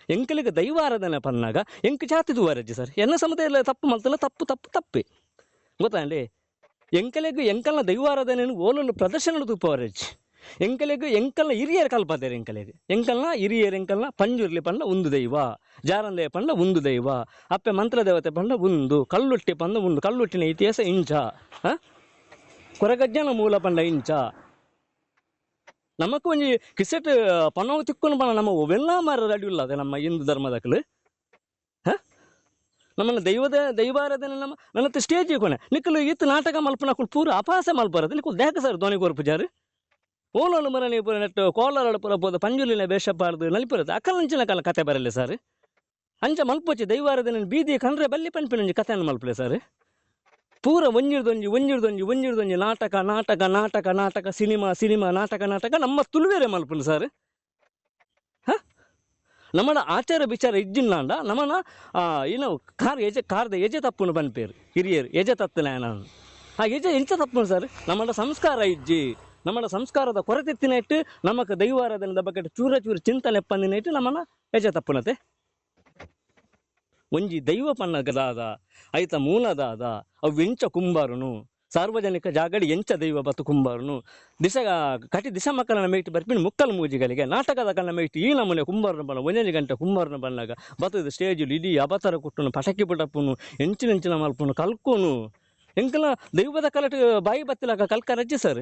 ಎಂಕಲಿಗೆ ದೈವಾರಾಧನೆ ಪನ್ನಾಗ ಎಂಕ ಜಾತಿ ದುವಾರಜ್ಜಿ ಸರ್. ಎಲ್ಲ ಸಮುದಾಯದಲ್ಲಿ ತಪ್ಪು ಮಲ್ತಲ್ಲ, ತಪ್ಪು ತಪ್ಪು, ತಪ್ಪೆ. ಗೊತ್ತಾಂಡಿ ಎಂಕಲಿಗೆ, ಎಂಕಲ್ನ ದೈವಾರಾಧನೆ ಓಲನ್ನು ಪ್ರದರ್ಶನ ತೂಪವರಜ್ಜಿ ಎಂಕಲಿಗೆ, ಎಂಕಲ್ನ ಹಿರಿಯರು ಕಲ್ಪತ್ತಾರೆ ಎಂಕಲೆಗ್. ಎಂಕಲ್ನ ಹಿರಿಯರು, ಎಂಕಲ್ನ ಪಂಜುರ್ಲಿ ಪಂಡ ಒಂದು ದೈವ. ಜಾರಂದೆ ಪಂಡ ಒಂದು ದೈವ. ಅಪ್ಪೆ ಮಂತ್ರ ದೇವತೆ ಪಂಡ ಒಂದು. ಕಲ್ಲುಟ್ಟಿ ಪಂಡ ಒಂದು. ಕಲ್ಲುಟ್ಟಿನ ಇತಿಹಾಸ ಇಂಚ? ಕೊರಗಜ್ಜನ ಮೂಲ ಪಂಡ ಇಂಚ. ನಮಕ್ ಒಂಜಿ ಕಿಸೆಟ್ ಪನವು ತಿಕ್ಕೊಂಡು ಪಣ ನಮ್ಮ ಒವೆಲ್ಲ ಮಾರ ರಡಿ ಉಲ್ಲದೆ ನಮ್ಮ ಹಿಂದೂ ಧರ್ಮದಕ್ಕಲು ನಮ್ಮನ್ನ ದೈವದ, ದೈವಾರಾಧನೆ ನಮ್ಮ ನನ್ನ ಸ್ಟೇಜ್ ಕೊನೆ. ನಿಕ್ಕಲು ಇತ್ತು ನಾಟಕ ಮಲ್ಪನಕ್ಕಳು ಪೂರ ಅಪಾಸ ಮಲ್ಪರದು. ನಿಕ್ಕಲು ದೇಕ ಸರ್ ಧ್ವನಿ ಪೂಜಾರಿ. ಓಲೋಲು ಮರ ನೀವು ಪೂರ ನೆಟ್ಟು ಕೋಲಾರಡು ಪುರ ಪೋದ ಪಂಜುಲಿನ ಬೇಷಪ್ಪಾರ್ದು ನಲಿಪುರದ ಅಕಲಂಚಿನ ಕಾಲ ಕತೆ ಬರಲಿ ಸರ್. ಅಂಚ ಮಲ್ಪೊಚ್ಚಿ ದೈವಾರದ ಬೀದಿ ಕಂದ್ರೆ ಬಲ್ಲಿ ಪನ್ಪಿನಂಜಿ ಕಥೆಯನ್ನು ಮಲ್ಪಲೆ ಸರ್. ಪೂರ ಒಂಜಿಡ್ದೊಂಜಿ ಒಂಜಿಡ್ದೊಂಜಿ ಒಂಜಿಡ್ದೊಂಜಿ ನಾಟಕ ನಾಟಕ ನಾಟಕ ನಾಟಕ, ಸಿನಿಮಾ ಸಿನಿಮಾ, ನಾಟಕ ನಾಟಕ ನಮ್ಮ ತುಳುವೇರೆ ಮಲ್ಪುಲು ಸರ್. ಹ? ನಮ್ಮನ ಆಚಾರ ವಿಚಾರ ಇಜ್ಜಿನ್ನಾಂಡ ನಮ್ಮನ ಏನೋ ಕಾರ್ ಎಜೆ ಕಾರ್ದ ಎಜೆ ತಪ್ಪುನು ಬನ್ಪೇರು, ಹಿರಿಯರು ಎಜೆ ತತ್ತನ ನಾನು. ಆ ಎಜೆ ಎಂಚ ತಪ್ಪುನು ಸರ್. ನಮ್ಮನ ಸಂಸ್ಕಾರ ಇಜ್ಜಿ. ನಮ್ಮನ ಸಂಸ್ಕಾರದ ಕೊರತೆತ್ತಿನ ಇಟ್ಟು ನಮಕ್ ದೈವಾರಾಧನದ ಬಗ್ಗೆ ಚೂರ ಚೂರು ಚಿಂತನೆ ಪಂದಿನ ಇಟ್ಟು ನಮ್ಮನ ಎಜೆ ತಪ್ಪುನತೆ ಒಂಜಿ ದೈವ ಪನ್ನಗದಾದ, ಐತ ಮೂಲದಾದ, ಅವು ಎಂಚ ಕುಂಬಾರನು, ಸಾರ್ವಜನಿಕ ಜಾಗಡಿ ಎಂಚ ದೈವ ಬತ್ತು ಕುಂಬಾರನು ದಿಶ ಕಟಿ ದಿಶ ಮಕ್ಕಳನ್ನ ಮೇಟಿ ಬರ್ಪಿನ ಮುಕ್ಕಲ್ ಮೂಜಿಗಳಿಗೆ, ನಾಟಕದ ಕಣ್ಣ ಮೇಟಿ ಈ ನಮೂನೆ ಕುಂಬಾರನ ಬಣ್ಣ, ಒಂಜನೆ ಗಂಟೆ ಕುಂಬಾರನ ಬಣ್ಣಗ ಬತ್ತದ ಸ್ಟೇಜ್ ಇಡೀ ಅಬತರ ಕುಟ್ಟುನು, ಪಟಕಿ ಪುಟಪ್ಪುನು ಎಂಚಿನ ಎಂಚಿನ ಮಲ್ಪುನು, ಕಲ್ಕೋನು. ಎಂಕಲ ದೈವದ ಕಲಟ ಬಾಯಿ ಬತ್ತಿಲಾಗ ಕಲ್ಕ ರಜ್ಜಿ ಸರ್?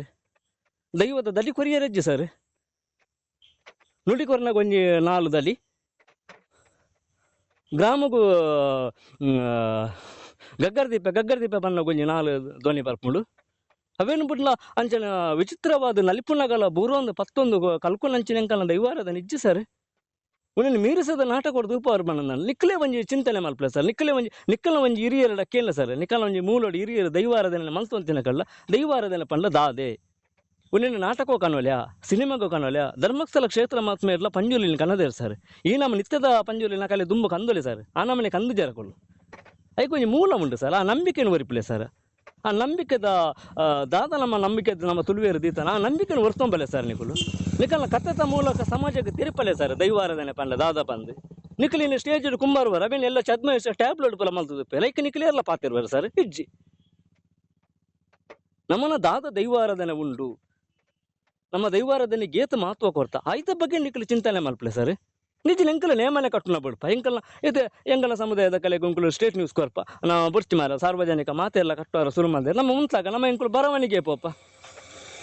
ದೈವದ ದಲಿ ಕೊರಿಯ ರಜ್ಜಿ ಸರ್ ನುಡಿ ಕೊರನ ಒಂಜಿ ನಾಲು ದಲಿ ಗ್ರಾಮಗು ಗಗ್ಗರ್ ದೀಪ ಗಗ್ಗರ್ ದೀಪ ಬಣ್ಣ ಗೊಂಜಿ ನಾಲ್ ಧ್ವನಿ ಬರ್ಪುಂಡು. ಅವೇನು ಬಿಡ್ಲ ಅಂಚನ ವಿಚಿತ್ರವಾದ ನಲಿಪುನಗಲ ಬೂರೊಂದು ಪತ್ತೊಂದು ಕಲ್ಕೊಂಡಂಚಿನ ದೈವಾರದ ನಿಜ್ಜ ಸರ್ ಉನ್ನ ಮೀರಿಸದ ನಾಟಕ ಕೊಡ್ದು ಉಪವಾರ ಬಣ್ಣ ನಿಕ್ಕಲೇ ಒಂಜಿ ಚಿಂತನೆ ಮಲ್ಪಲೆ ಸರ್ ನಿಕ್ಕಲೇ ಒಂಜಿ ನಿಕ್ಕಲ ಒಂಜಿ ಹಿರಿಯರ ಕೇಳ ಸರ್ ನಿಕ್ಕಲ ಒಂಜಿ ಮೂಲೋಡಿ ಹಿರಿಯರು ದೈವಾರಾಧನೆ ಅಂತಿನ ಕಳ್ಳ ಪಂಡ ದಾದೆ. ಉನ್ನಿನ ನಾಟಕೋ ಕನೋಲ್ಯಾ ಸಿನಿಮಾಗೋ ಕನೋಲ್ಯಾ ಧರ್ಮಸ್ಥಳ ಕ್ಷೇತ್ರ ಮಾತ್ಮ ಪಂಜುಲಿನ್ ಪಂಜುಲಿನ ಕನ್ನದೇರ್ ಸರ್. ಈ ನಮ್ಮ ನಿತ್ಯದ ಪಂಜುಲಿನ ಕಲೆ ದುಂಬ ಕಂದೊಲಿ ಸರ್. ಆ ನಮ್ಮನೆ ಕಂದು ಜರಕೊಳ್ಳು ಐಕ್ ಕೊಂಚ ಮೂಲ ಉಂಟು ಸರ್. ಆ ನಂಬಿಕೆಯನ್ನು ಒರಿಪ್ಲೆ ಸರ್. ಆ ನಂಬಿಕೆದ ದಾದ ನಮ್ಮ ನಂಬಿಕೆ ನಮ್ಮ ತುಳುವೇರು ದೀತನ, ಆ ನಂಬಿಕೆಯನ್ನು ಒರ್ತೊಂಬಲೆ ಸರ್ ನಿಕುಲು ನಿಕಲ್ನ ಕಥೆತ ಮೂಲಕ ಸಮಾಜಕ್ಕೆ ತಿರುಪಲೆ ಸರ್. ದೈವಾರಾಧನೆ ಪಂಡ, ದಾದ ಪಂದು. ನಿಖಲಿನ ಸ್ಟೇಜ್ ಕುಂಬಾರ್ವರ, ಅವೇನು ಎಲ್ಲ ಚದ್ಮ ಟ್ಯಾಬ್ಲೆಟ್ ಪುಲ ಮಲ್ತದಪ್ಪೆ ಲೈಕ್ ನಿಖಿಲಿ ಎಲ್ಲ ಪಾತಿರ್ವಾರ ಸರ್. ಹಿಜ್ಜಿ ನಮ್ಮನ ದಾದ ದೈವಾರಾಧನೆ ಉಂಡು. ನಮ್ಮ ದೈವಾರದಲ್ಲಿ ಗೇತ ಮಹತ್ವ ಕೊರ್ತ ಆಯ್ತ ಬಗ್ಗೆ ನಿಕ್ಕಲು ಚಿಂತನೆ ಮಲ್ಪಲೆ ಸರ್. ನಿಜ ಎಂಕಲ ನೇಮನೆ ಕಟ್ಟುನ ಬಿಡ್ಪ ಎಂಕಲ್ನ ಇದು ಎಂಗಲ ಸಮುದಾಯದ ಕಲೆ ಗುಂಕುಲು ಸ್ಟೇಟ್ ನ್ಯೂಸ್ ಕೊರ್ಪ. ನಾವು ಬುರ್ತಿ ಮಾರ, ಸಾರ್ವಜನಿಕ ಮಾತೆಲ್ಲ ಕಟ್ಟುವಾರ ಶುರು ಮಾಡಿದ್ರೆ ನಮ್ಮ ಮುಂತಾಗ ನಮ್ಮ ಇಂಕುಲು ಬರವಣಿಗೆ ಪೋಪ.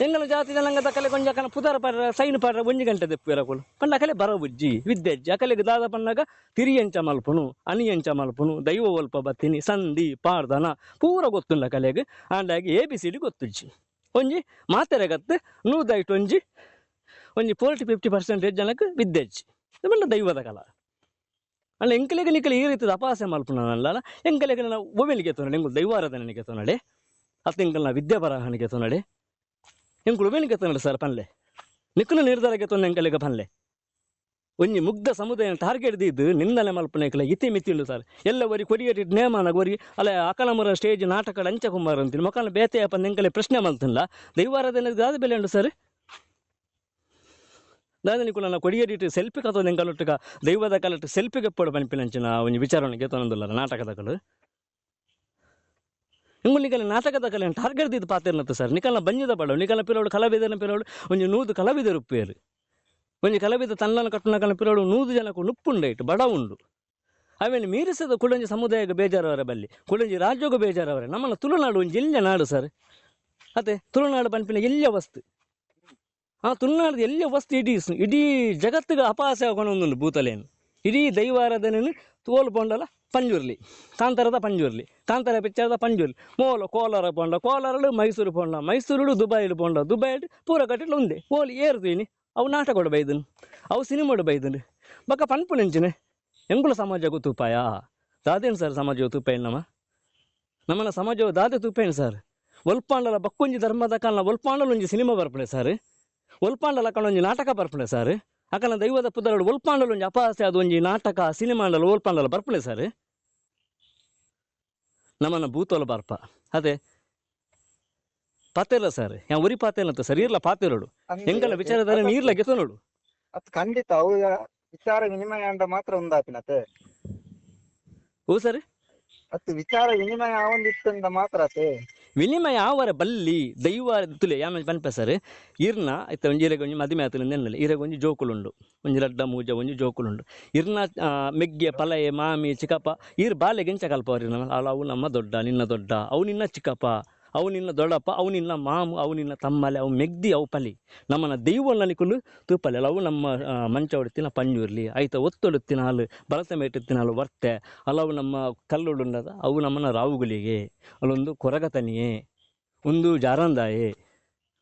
ಎಂಗಲ ಜಾತಿ ಜನಾಂಗದ ಕಲೆ ಕೊಂಚ ಕನ ಪುದಾರ ಪರ, ಸೈನ್ ಪರ, ಒಂಜಿ ಗಂಟೆ ದೆಪ್ಪಿರಕುಲು ಪಂಡ ಕಲೆ. ಬರ ಬುಜ್ಜಿ ವಿದ್ಯಜ್ಜಿ. ಕಲೆಗೆ ದಾದ ಪಣ್ಣಾಗ ತಿರಿಯಂಚ ಮಲ್ಪುನು, ಅನಿಯಂಚ ಮಲ್ಪನು, ದೈವ ಒಲ್ಪ ಬತ್ತಿನಿ, ಸಂಧಿ ಪಾರ್ದನ ಪೂರ ಗೊತ್ತುಂಡ ಕಲೆಗೆ. ಆಂಡಾಗಿ ಎ ಬಿ ಸಿ ಡಿ ಗೊತ್ತುಜ್ಜಿ. ಒಂಜಿ ಮಾತೆರೆ ಗತ್ತು ನೂದೈಟ್ ಒಂಜಿ ಒಂಜಿ ಫೋರ್ಟಿ ಫಿಫ್ಟಿ ಪರ್ಸೆಂಟೇಜ್ ಜನಕ್ಕೆ ವಿದ್ಯೆಜ್ ಇವೆಲ್ಲ ದೈವದ ಕಲ ಅಲ್ಲ, ಎಂಕಲೆಗೆ ನಿಕಲೆ ಈ ರೀತಿ ಅಪಾಸೆ ಮಲ್ಪುನಲ್ಲ ಎಂಕಲೆಗೆ ನಾನು ಒವೆಲಿಗೆ ತೊನಡೆ ಎಂಗುಳು ದೈವಾರಾಧನೆಗೆ ತೊನಡೆ ಅತ್ತ ಎಂಕಲ್ನ ವಿದ್ಯಾ ಬರಹನಿಗೆ ತೊನಡೆ ಎಂಕುಳು ಒಮ್ಮೆಲಿಗೆ ತೊನಡೆ ಸರ್ ಪನ್ಲೆ. ನಿಕ್ಕಲು ನಿರ್ಧಾರಕ್ಕೆ ತೋನ ಎಂಕಲೆಗೆ ಪನ್ಲೆ. ಒಂಜಿ ಮುಗ್ಧ ಸಮುದಾಯ ಟಾರ್ಗೆಟ್ ದಿದ್ದು ನಿಂದನೆ ಮಲ್ಪನೆಕ್ಲ ಇತಿ ಮಿತಿಲು ಸರ್. ಎಲ್ಲ ವರಿ ಕೊರಿಯರಿ ನೇಮಾನ ಗೊರಿ ಅಲ್ಲ ಅಕಲಮರ ಸ್ಟೇಜ್ ನಾಟಕ ಅಂಚ ಕುಮಾರ್ ಅಂತೀನಿ. ಮಕ್ಕಳ ಬೇತೆ ಅಪ್ಪ ಎಂಕಲೆ ಪ್ರಶ್ನೆ ಮಲ್ತಿಲ್ಲ ದೈವಾರಾಧನೆ ದಾದ ಬೆಲೆ ಉಂಡು ಸರ್? ದಾದ ಕೂಡ ನನ್ನ ಕೊಡಿಯಡಿಟ್ಟು ಸೆಲ್ಫಿ ಕತ್ತೋದು ಎಂಕಲೊಟ್ಟಿಗ ದೈವದ ಕಲಟ್ಟು ಸೆಲ್ಫಿಗೆ ಎಪ್ಪಡು ಪನ್ಪಿನಂಚಿನ ಒಂಜಿ ವಿಚಾರವನ್ನು ಗೆತ್ತೊಂದುಲ್ಲರ ನಾಟಕದ ಕಲು. ನಿಮ್ಮ ನಿಕಲ ನಾಟಕದ ಕಲೆ ಟಾರ್ಗೆಟ್ ದಿದ್ದು ಪಾತ್ರ ಸರ್. ನಿಕಲ್ನ ಬಂಜಿದ ಪಡವು ನಿಕಲ್ಲ ಪಿರೋಡು ಕಲಾವಿದನ ಪಿರೋಡು ಒಂದು ನೂದು ಕಲಾವಿದರು ಉಪ್ಪೇರು ಒಂಜಿ ಕಲಬಿದ ತನ್ನನ ಕಟ್ಟುನ ಕಲ ಪಿರೋಡು ನೂದು ಜನಕ್ಕೂ ನುಪ್ಪುಂಡೈಟ್ ಬಡ ಉಂಡು ಅವೇನು ಮೀರಿಸದ ಕುಡಂಜಿ ಸಮುದಾಯಕ್ಕೆ ಬೇಜಾರವರ ಬಲ್ಲಿ ಕುಡಂಜಿ ರಾಜ್ಯಗೂ ಬೇಜಾರವರ ನಮ್ಮನ್ನ ತುಳುನಾಡು ಒಂಜಿ ಜಿಲ್ಲೆ ನಾಡು ಸರ್ ಅದೇ ತುಳುನಾಡು ಪನ್ಪಿನ ಎಲ್ಲ ವಸ್ತು ಆ ತುಳುನಾಡು ಎಲ್ಲ ವಸ್ತು ಇಡೀ ಇಡೀ ಜಗತ್ತಿಗೆ ಅಪಹಾಸ ಆಗೊಂಡು ಭೂತಲೇನು ಇಡೀ ದೈವಾರಾಧನೆಯನ್ನು ತೋಲು ಪೊಂಡಲ ಪಂಜುರ್ಲಿ ಕಾಂತಾರದ ಪಂಜುರ್ಲಿ ಕಾಂತಾರ ಪಿಕ್ಚರ್ದ ಪಂಜುರ್ಲಿ ಮೋಲು ಕೋಲಾರ ಪೊಂಡ ಕೋಲಾರಡು ಮೈಸೂರು ಪೊಂಡ ಮೈಸೂರುಡು ದುಬೈಲು ಪೊಂಡ ದುಬೈಡ್ ಪೂರ ಕಟ್ಟಿಲು ಉಂದೆ ಓಲಿ ಏರ್ತೀನಿ ಅವು ನಾಟಕ ಬೈದನು, ಅವು ಸಿನಿಮಾಡು ಬೈದನು. ಬಕ್ಕ ಪನ್ಪು ನೆಂಚಿನ ಎಂಕುಲ ಸಮಾಜ ತೂಪಾಯ? ದಾದೇನು ಸರ್ ಸಮಾಜ ತೂಪಾಯಿನ ನಮ್ಮ ನಮ್ಮನ ಸಮಾಜವು ದಾದೆ ತೂಪಾಯಿನ ಸರ್. ಒಲ್ಪಾಂಡಲ ಬಕ್ಕೊಂಜಿ ಧರ್ಮದ ಕಾಲ ಒಲ್ಪಾಂಡಲೊಂಜಿ ಸಿನಿಮಾ ಬರ್ಪಣೆ ಸರ್. ಒಲ್ಪಾಂಡಲ ಕಾಲ ಒಂಜಿ ನಾಟಕ ಬರ್ಪಣೆ ಸರ್. ಅಕಲ ದೈವದ ಪುದರಡು ಒಲ್ಪಾಂಡಲೊಂಜಿ ಅಪಹಾಸ್ಯ ಅದೊಂಜಿ ನಾಟಕ ಸಿನಿಮಾಂಡಲ ಒಲ್ಪಾಂಡಲ ಬರ್ಪಣೆ ಸರ್. ನಮ್ಮನ ಭೂತೋಲ ಬರ್ಪ. ಅದೇ ಪಾತೆಲ್ಲ ಸರ್ ಯಾ ಉರಿ ಪಾತೆಲ್ಲ ಸರ್ ಇರ್ಲ ಪಾತೆ ನೋಡು ಹೆಂಗಲ್ಲ ವಿಚಾರಧಾರೆ ಅದಕ್ಕೆ- ನೀರ್ಲ ಗೆತ ನೋಡು. ಅದ್ ಖಂಡಿತ ಅವು ವಿಚಾರ ವಿನಿಮಯ ಅಂತ ಮಾತ್ರ ಒಂದಾಪಿನತೆ ಓ ಸರ್ ಅತ್ತು ವಿಚಾರ ವಿನಿಮಯ ಒಂದಿತ್ತಂದ ಮಾತ್ರ ಅತೆ ವಿನಿಮಯ ಆವರ ಬಲ್ಲಿ ದೈವ ತುಲೆ ಯಾಮ ಬನ್ಪ ಸರ್ ಇರ್ನ ಐತ ಒಂಜಿ ಇರೆಗ ಒಂಜಿ ಮದಿಮೆ ಆತನ ನೆನ್ನಲೆ ಇರೆಗ ಒಂಜಿ ಜೋಕುಲುಂಡು. ಒಂಜಿ ಲಡ್ಡ ಮೂಜ ಒಂಜಿ ಜೋಕುಲುಂಡು. ಇರ್ನ ಮೆಗ್ಗೆ ಪಲಯೆ ಮಾಮಿ ಚಿಕ್ಕಪ್ಪ ಇರ್ ಬಾಲೆಗೆ ಎಂಚ ಕಲ್ಪವ್ರಿ ನಮ್ಮ ಅಲ್ಲ ಅವು ನಮ್ಮ ದೊಡ್ಡ ನಿನ್ನ ದೊಡ್ಡ ಅವು ನಿನ್ನ ಚಿಕ್ಕಪ್ಪ. ಅವು ನಿನ್ನ ದೊಡ್ಡಪ್ಪ ಅವು ನಿನ್ನ ಮಾಮು ಅವು ನಿನ್ನ ತಮ್ಮಲೆ, ಅವು ಮೆಗ್ದಿ, ಅವು ಪಲಿ. ನಮ್ಮನ ದೈವನ್ನ ನಿಕುಲು ತೂಪಲೆ ಅವು ನಮ್ಮ ಮಂಚ ಹೊಡಿತಿನ ಪಂಜುರ್ಲಿ ಐತ ಒತ್ತೊಡುತ್ತಿನ ಹಾಲು ಬಲಸ ಮೇಟಿತ್ತಿನ ಹಾಲು ವರ್ತೆ. ಅಲ್ಲವು ನಮ್ಮ ಕಲ್ಲುಡುಂಡದ ಅವು ನಮ್ಮನ ರಾವುಗಳಿಗೆ ಅಲ್ಲೊಂದು ಕೊರಗತನಿಯೇ, ಒಂದು ಜಾರಂದಾಯೆ.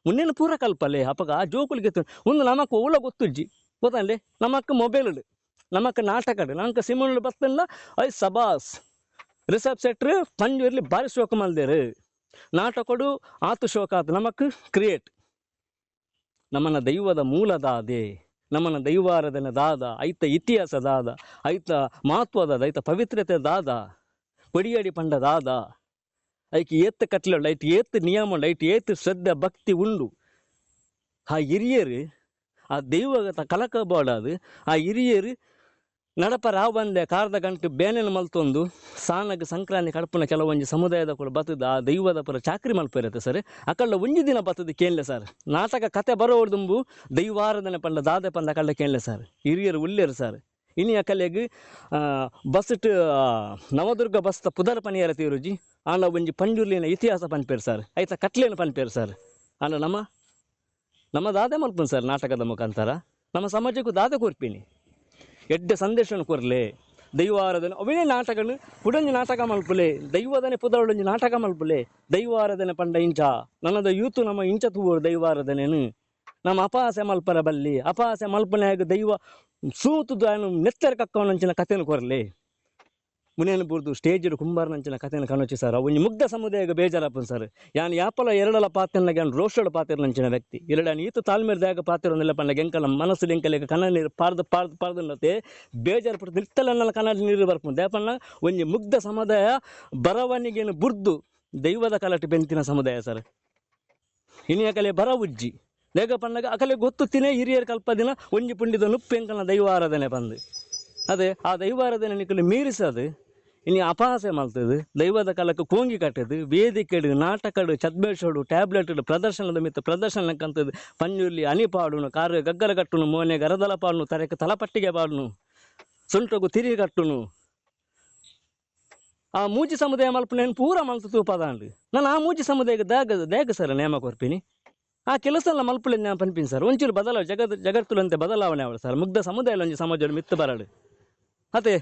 ಮುನ್ನೇನು ಪೂರ ಕಲ್ಪಲೆ ಅಪಗ ಆ ಜೋಕುಲಿಗೆ ಒಂದು ನಮಕ್ ಒಳ ಗೊತ್ತುಜ್ಜಿ. ಗೊತ್ತಂಡೆ ನಮಕ್ ಮೊಬೈಲ್ ನಮಕ್ ನಾಟಕ ನಮಕ್ಕೆ ಸಿಮ್ ಬತ್ತಲ್ಲ ಐ, ಸಬಾಸ್. ರಿಸರ್ವ್ ಸೆಟ್ರ್ ಪಂಜುರ್ಲಿ ಬಾರಿ ಶೋಕ ಮಲ್ದೇರು. ನಾಟಕಡು ಆತು ಶೋಕಾತ್ ನಮಕ್ ಕ್ರಿಯೇಟ್ ನಮ್ಮನ ದೈವದ ಮೂಲದಾದೆ. ನಮ್ಮನ ದೈವಾರಾಧನೆ ದಾದ. ಐತ ಇತಿಹಾಸ ದಾದ. ಐತ ಮಹತ್ವದ, ಐತ ಪವಿತ್ರತೆ ದಾದ. ಪಡಿಯಡಿ ಪಂಡ ದಾದ. ಐಕ್ ಏತ್ ಕಟ್ಲೆ ಐಟ್ ಏತ್ ನಿಯಮ ಐಟ್ ಏತ್ ಶ್ರದ್ಧೆ, ಭಕ್ತಿ ಉಂಡು. ಆ ಹಿರಿಯರು, ಆ ದೈವಗತ ಕಲಕಬಾಡದು ಆ ಹಿರಿಯರು ನಡಪ ರಾವಂದೆ ಕಾರದ ಗಂಟು ಬೇನೆನ ಮಲ್ತೊಂದು. ಸಾನಗ ಸಂಕ್ರಾಂತಿ ಕಡಪನ ಕೆಲವೊಂಜಿ ಸಮುದಾಯದ ಕೂಡ ಬತ್ತದ, ಆ ದೈವದ ಪುರ ಚಾಕ್ರಿ ಮಲ್ಪಿರತ್ತೆ ಸರ್. ಅಕಳ್ಳ ಒಂಜಿ ದಿನ ಬತ್ತದ ಕೇಳಲೆ ಸರ್. ನಾಟಕ ಕತೆ ಬರೋಡ್ದುಂಬು ದೈವಾರಾಧನೆ ಪಂಡ, ದಾದೆ ಪಂದ ಅಕಳ್ಳ ಕೇಳಲೆ ಸರ್. ಹಿರಿಯರು ಉಳ್ಳೇರು ಸರ್. ಇನಿ ಅಕಲೆಗ್ ಬಸ್ ನವದುರ್ಗ ಬಸ್ ಪುದರ ಪನಿಯರ ತೀರುಜಿ, ಆಂಡ ಒಂಜಿ ಪಂಜುರ್ಲಿನ ಇತಿಹಾಸ ಪನ್ಪೇರು ಸರ್. ಐತ ಕಟ್ಲೇನ ಪನ್ಪೇರು ಸರ್. ಆಂಡ ನಮ್ಮ ನಮ್ಮ ದಾದೆ ಮಲ್ಪನ್ ಸರ್ ನಾಟಕದ ಮುಖಾಂತರ. ನಮ್ಮ ಸಮಾಜಕ್ಕೂ ದಾದೆ ಕೊರ್ಪಿನಿ. ಎಡ್ಡೆ ಸಂದೇಶನ ಕೊರ್ಲೆ. ದೈವಾರಾಧನೆ. ಅವೇ ನಾಟಕನು ಪುಡಂಜಿ ನಾಟಕ ಮಲ್ಪುಲೆ. ದೈವದನೆ ಪುದರೊಂಜಿ ನಾಟಕ ಮಲ್ಪುಲೆ. ದೈವಾರಾಧನೆ ಪಂಡ ಇಂಚ. ನನ್ನದ ಯೂತು ನಮ್ಮ ಇಂಚ ತೂವರು ದೈವಾರಾಧನೆನು ನಮ್ಮ ಅಪಾಸೆ ಮಲ್ಪರ ಬಲ್ಲಿ. ಅಪಹಾಸ್ಯ ಮಲ್ಪನೆಯಾಗ ದೈವ ಸೂತು ಅವನು ನೆತ್ತರ ಕಕ್ಕವನಂಚಿನ ಕಥೆನ ಕೊರ್ಲೆ. ಮುನೇನು ಬುರ್ದು ಸ್ಟೇಜ್ ಕುಂಬಾರನಂಚಿನ ಕಥೆಯನ್ನು ಕಾಣೋಚಿ ಸರ್. ಒಂಜಿ ಮುಗ್ಧ ಸಮುದಾಯಗ ಬೇಜಾರಪ್ಪನ್ ಸರ್. ಯಾನ್ ಯಾಪಲ ಎರಡಲ ಪಾತ್ರನ ಯಾನ್ ಪಾತ್ರ ನಂಚಿನ ವ್ಯಕ್ತಿ. ಎರಡಾನ್ ಈತ ತಾಳ್ಮೇರ್ ದಾಗ ಒಂದಿಲ್ಲ ಪಣ್ಣ ಗೆಂಕಲ ಮನಸ್ಸು ಎಂಕಲೆಗ ಕಣ್ಣ ನೀರು ಪಾರ್ದು ಪಾರ್ದು ಪಾರ್ದು ಬೇಜಾರು ಪಟ್ಟು ನಿರ್ತಲನ್ನ ಕನ್ನಡ ನೀರು ಒಂಜಿ ಮುಗ್ಧ ಸಮುದಾಯ ಬರವಣಿಗೆಯನ್ನು ಬುರ್ದು ದೈವದ ಕಲಟಿ ಬೆಂತಿನ ಸಮುದಾಯ ಸರ್. ಇನಿಯ ಕಲೆ ಬರ ಉಜ್ಜಿ ಲೇಗ ಪಂಡಗ ಅಕಲೆ ಗೊತ್ತು ತಿನೇ ಹಿರಿಯರ್ ಕಲ್ಪದಿನ, ಒಂಜಿ ಪುಂಡಿದ ನುಪ್ಪು ದೈವ ಆರಾಧನೆ ಬಂದು. ಅದೇ, ಆ ದೈವಾರಾಧನೆ ನಿಕಲು ಮೀರಿಸದು, ಇನ್ನು ಅಪಹಾಸ್ಯ ಮಾಡ್ತದೆ ದೈವದ ಕಾಲಕ್ಕೆ ಕೋಂಗಿ ಕಟ್ಟದು ವೇದಿಕೆಡು ನಾಟಕಡು ಚದ್ಮೇಶೋಡು ಟ್ಯಾಬ್ಲೆಟ್ ಪ್ರದರ್ಶನದ ಮಿತ್ತ ಪ್ರದರ್ಶನಕ್ಕಂತದ್ದು ಪಂಜುರ್ಲಿ ಅನಿ ಪಾಡುನು, ಕಾರ್ಯ ಗಗ್ಗರ ಕಟ್ಟುನು, ಮೋನೆ ಗರದಲ ಪಾಡುನು ತರಕ್ಕೆ ತಲಪಟ್ಟಿಗೆ ಪಾಡುನು ಸುಂಟಗು ತಿರಿ ಕಟ್ಟುನು. ಆ ಮೂಜಿ ಸಮುದಾಯ ಮಲ್ಪನೇನು ಪೂರ ಮಲ್ತು ತೂಪದಾಂಡು ನಾನು ಆ ಮೂಜಿ ಸಮುದಾಯಕ್ಕೆ ದಾಗ, ದೇಗ ಸರ್ ನೇಮ ಕೊರ್ಪಿನಿ ಆ ಕೆಲಸ ಎಲ್ಲ ಮಲ್ಪಲೆ ನಾನು ಪನ್ಪಿನಿ ಸರ್. ಒಂಚೂರು ಬದಲಾವ ಜಗತ್ ಜಗತ್ತುಲಂತೆ ಬದಲಾವಣೆ ಅವಳು ಸರ್. ಮುಗ್ಧ ಸಮುದಾಯ ಒಂಜಿ ಸಮಾಜ ಮಿತ್ತು ಬರಡು. ಅದೇ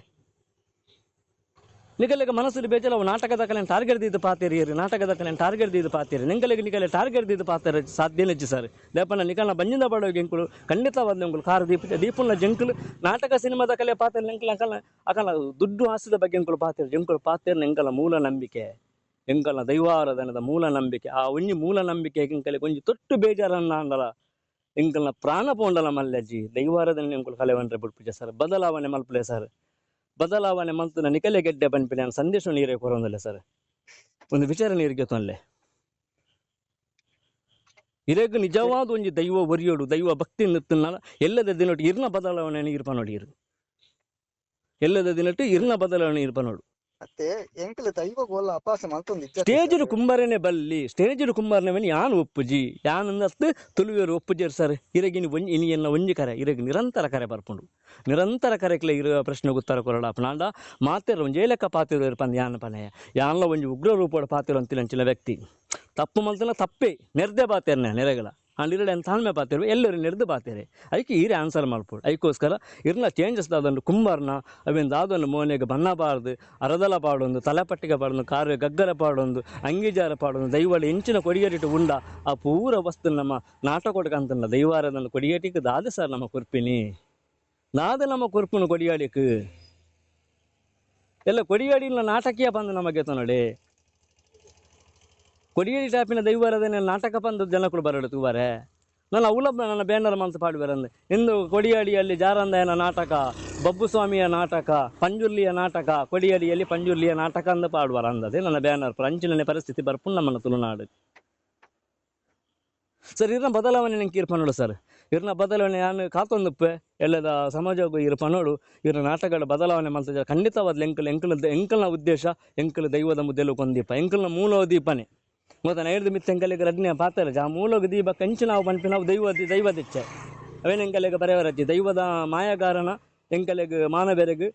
ನಿಗಲಿಗೆ ಮನಸ್ಸಲ್ಲಿ ಬೇಜಲ್ಲ ಅವು ನಾಟಕದ ಕಲೆ ಟಾರ್ಗೆಟ್ ದಿದ್ದು ಪಾತೀರಿ ನಾಟಕದ ಕಲೆ ಟಾರ್ಗೆಟ್ ದಿದ್ದು ಪಾತೀರಿ ನಿಂಗಲೆಗೆ ನಿಗಲೆ ಟಾರ್ಗೆಟ್ ದಿದ್ದು ಪಾತ್ರ ಸಾಧ್ಯ ನೆಚ್ಚು ಸರ್. ದೇಪನ ನಿಕಲ್ನ ಬಂಜಿಂದ ಬಾಡೋ ಗೆಂಕುಳು ಖಂಡಿತ ಬಂದ ಎಂಕುಲು ಕಾರ್ ದೀಪ ದೀಪುಲ್ನ ಜಂಕುಲು, ನಾಟಕ ಸಿನಿಮಾದ ಕಲೆ ಪಾತ್ರ ಎಂಕಲ್ ಅಂಕಲ್ ಅಕಲ ದುಡ್ಡು ಹಾಸಿದ ಬಗ್ಗೆ ಎಂಕುಳು ಪಾತೀರಿ ಜಂಕುಲು ಪಾತೀರ್ನ ಎಂಕಲ ಮೂಲ ನಂಬಿಕೆ. ಎಂಕಲ ದೈವಾರಾಧನದ ಮೂಲ ನಂಬಿಕೆ, ಆ ಒಂಜಿ ಮೂಲ ನಂಬಿಕೆ ಎಂಕಲೆ ಒಂಜಿ ತೊಟ್ಟು ಬೇಜಾರನ್ನ ಅಂದಲ ಎಂಕಲ್ನ ಪ್ರಾಣ ಪೋಂಡಲ ಮಲ್ಲಜ್ಜಿ ದೈವಾರಾಧನೆ ಎಂಕುಲು ಕಲೆವಂಡ್ರೆ ಬಿಡ್ಪುಜ ಸರ್ ಬದಲಾವಣೆ ಮಲ್ಪಲೆ ಸರ್ ಬದಲಾವಣೆ ಮಂತನ ನಿಕಲೆ ಗೆಡ್ಡೆ ಪನ್ಪಿನ ಸಂದೇಶ ನೀರೇ ಕೊರೊಂದಲ್ಲ ಸರ್ ಒಂದು ವಿಚಾರ ನೀರಿಗೆ ತೊಂದಲೆ ಇರೆಗ್ ನಿಜವಾದ ಒಂಜಿ ದೈವ ಒರಿಯೋಡು ದೈವ ಭಕ್ತಿ ನಿತ್ತಿನ ಎಲ್ಲದ ದಿನಟ್ಟು ಇರ್ನ ಬದಲಾವಣೆ ಇರ್ಪ ನೋಡಿ ಇರು ಎಲ್ಲದ ದಿನಟ್ಟು ಇರ್ನ ಬದಲಾವಣೆ ಇರ್ಪ ನೋಡು ಮತ್ತೆ ಎಂಕಲ್ ದೈವ ಗೋಲ ಅಪಾಸ ಮಲ್ತೊಂದು. ಕುಂಬಾರನೆ ಬಲ್ಲಿ ಸ್ಟೇಜ್ ಕುಂಬಾರನೆ ಯಾನ್ ಒಪ್ಪುಜಿ? ಯಾನ್ ಅಂದತ್ತು ತುಳುವೇರು ಒಪ್ಪುಜರ್ ಸರ್. ಇರಗಿನ ಒಂಜಿ ಇನಿ ಎನ್ನ ಒಂಜಿ ಕರೆ ಇರಗಿ ನಿರಂತರ ಕರೆ ಬರ್ಪುಂಡು. ನಿರಂತರ ಕರೆಕ್ಲೆ ಇರುವ ಪ್ರಶ್ನೆ ಉತ್ತರ ಕೊರಡ ಪನಾಂಡ ಮಾತೆರ ಒಂಜಿ ಲೆಕ್ಕ ಪಾತಿರು ಇರ್ಪಂದು ಯಾನ್ ಪನೆಯ. ಯಾನ್ಲ ಒಂಜಿ ಉಗ್ರ ರೂಪದ ಪಾತಿರು ಅಂತಿಲಂಚಿನ ವ್ಯಕ್ತಿ. ತಪ್ಪು ಮಲ್ತನ ತಪ್ಪೇ ನೆರ್ದೆ ಪಾತೇರ್ನೆ ನೆರೆಗಳ. ಅಂಡಿರಡೆ ಅಂತ ತಾಳ್ಮೆ ಪಾತಿರು ಎಲ್ಲರೂ ನೆರೆದು ಬಾತೇರೆ ಅದಕ್ಕೆ ಈರೆ ಆನ್ಸರ್ ಮಾಡ್ಬೋದು ಅದಕ್ಕೋಸ್ಕರ ಇರ್ನ ಚೇಂಜಸ್ ದಾದೊಂದು ಕುಂಬಾರ್ನ ಅವೇನು ದಾದೊಂದು ಮೋನೆಗೆ ಬಣ್ಣ ಬಾರ್ದು ಅರದಲ ಪಾಡೊಂದು, ತಲೆಪಟ್ಟಿಗೆ ಪಾಡೊಂದು ಕಾರು ಗಗ್ಗರ ಪಾಡೊಂದು, ಅಂಗಿಜಾರ ಪಾಡೊಂದು, ದೈವಳ ಎಂಚಿನ ಕೊಡಿಗೇಟಿಟ್ಟು ಉಂಡ, ಆ ಪೂರ ವಸ್ತು ನಮ್ಮ ನಾಟಕೊಡ್ಕಂತನ ದೈವಾರದನ್ನು ಕೊಡಿಗೇಟಿಗೆ ದಾದ ಸರ್ ನಮ್ಮ ಕುರ್ಪಿನಿ. ದಾದ ನಮ್ಮ ಕುರ್ಪಿನ ಕೊಡಿಯಾಡಿಕ್ ಎಲ್ಲ ಕೊಡಿಯಾಡಿನ ನಾಟಕೀಯ ಬಂದು ನಮಗೆ ನೋಡಿ ಕೊಡಿಗೇರಿ ಟಾಪಿನ ದೈವಾರದನ್ನ ನಾಟಕ ಬಂದು ಜನಕುಲು ಬರಡು ತೂವರೆ. ನನ್ನ ಅವಳ ನನ್ನ ಬೇನರ ಮಂತ್ ಪಾಡುವರಂದೆ ಇಂದು ಕೊಡಿಯಡಿಯಲ್ಲಿ ಜಾರಂದಯನ ನಾಟಕ, ಬಬ್ಬು ಸ್ವಾಮಿಯ ನಾಟಕ, ಪಂಜುರ್ಲಿಯ ನಾಟಕ ಕೊಡಿಯಡಿಯಲ್ಲಿ ಪಂಜುರ್ಲಿಯ ನಾಟಕ ಅಂದ ಪಾಡುವಾರ ಅಂದದೆ ನನ್ನ ಬ್ಯಾನರ್ ಅಂಚಿನ ಪರಿಸ್ಥಿತಿ ಬರ್ಪು ನಮ್ಮನ್ನು ತುಳುನಾಡು ಸರ್, ಇರ್ನ ಬದಲಾವಣೆ ನಂಗೆ ಇರ್ಪನೋಡು ಸರ್. ಇರ್ನ ಬದಲಾವಣೆ ನಾನು ಕಾತೊಂದುಪ್ಪೆ ಎಲ್ಲದ ಸಮಾಜಕ್ಕೂ ಇರ್ಪನೋಡು ಇವ್ರ ನಾಟಕಗಳ ಬದಲಾವಣೆ ಮಾಡ್ತಾ ಖಂಡಿತವಾದ ಎಂಕಲ್ ಎಂಕಲ್, ಎಂಕಲ್ನ ಉದ್ದೇಶ, ಎಂಕಲ್ ದೈವದ ಮುದ್ದೆಲು ಕೊಂದೀಪ ಎಂಕಲ್ನ ಮೂಲ ದೀಪನೆ ಮೊತ್ತ ನೈರ್ದು ಮಿತ್ತ ಎಂಕಲಿಗೆ ರಡ್ನೆ ಪಾತ್ರ ಜಾ ಮೂಲಗ ದೀಪ ಕಂಚು ನಾವು ದೈವ ದೈವ ದಿಚ್ಚೆ. ಅವೇನು ಎಂಕಲಿಗೆ ಅಜ್ಜಿ ದೈವದ ಮಾಯಗಾರನ ಎಂಕಲೆಗ್ ಮಾನವೆರೆಗ್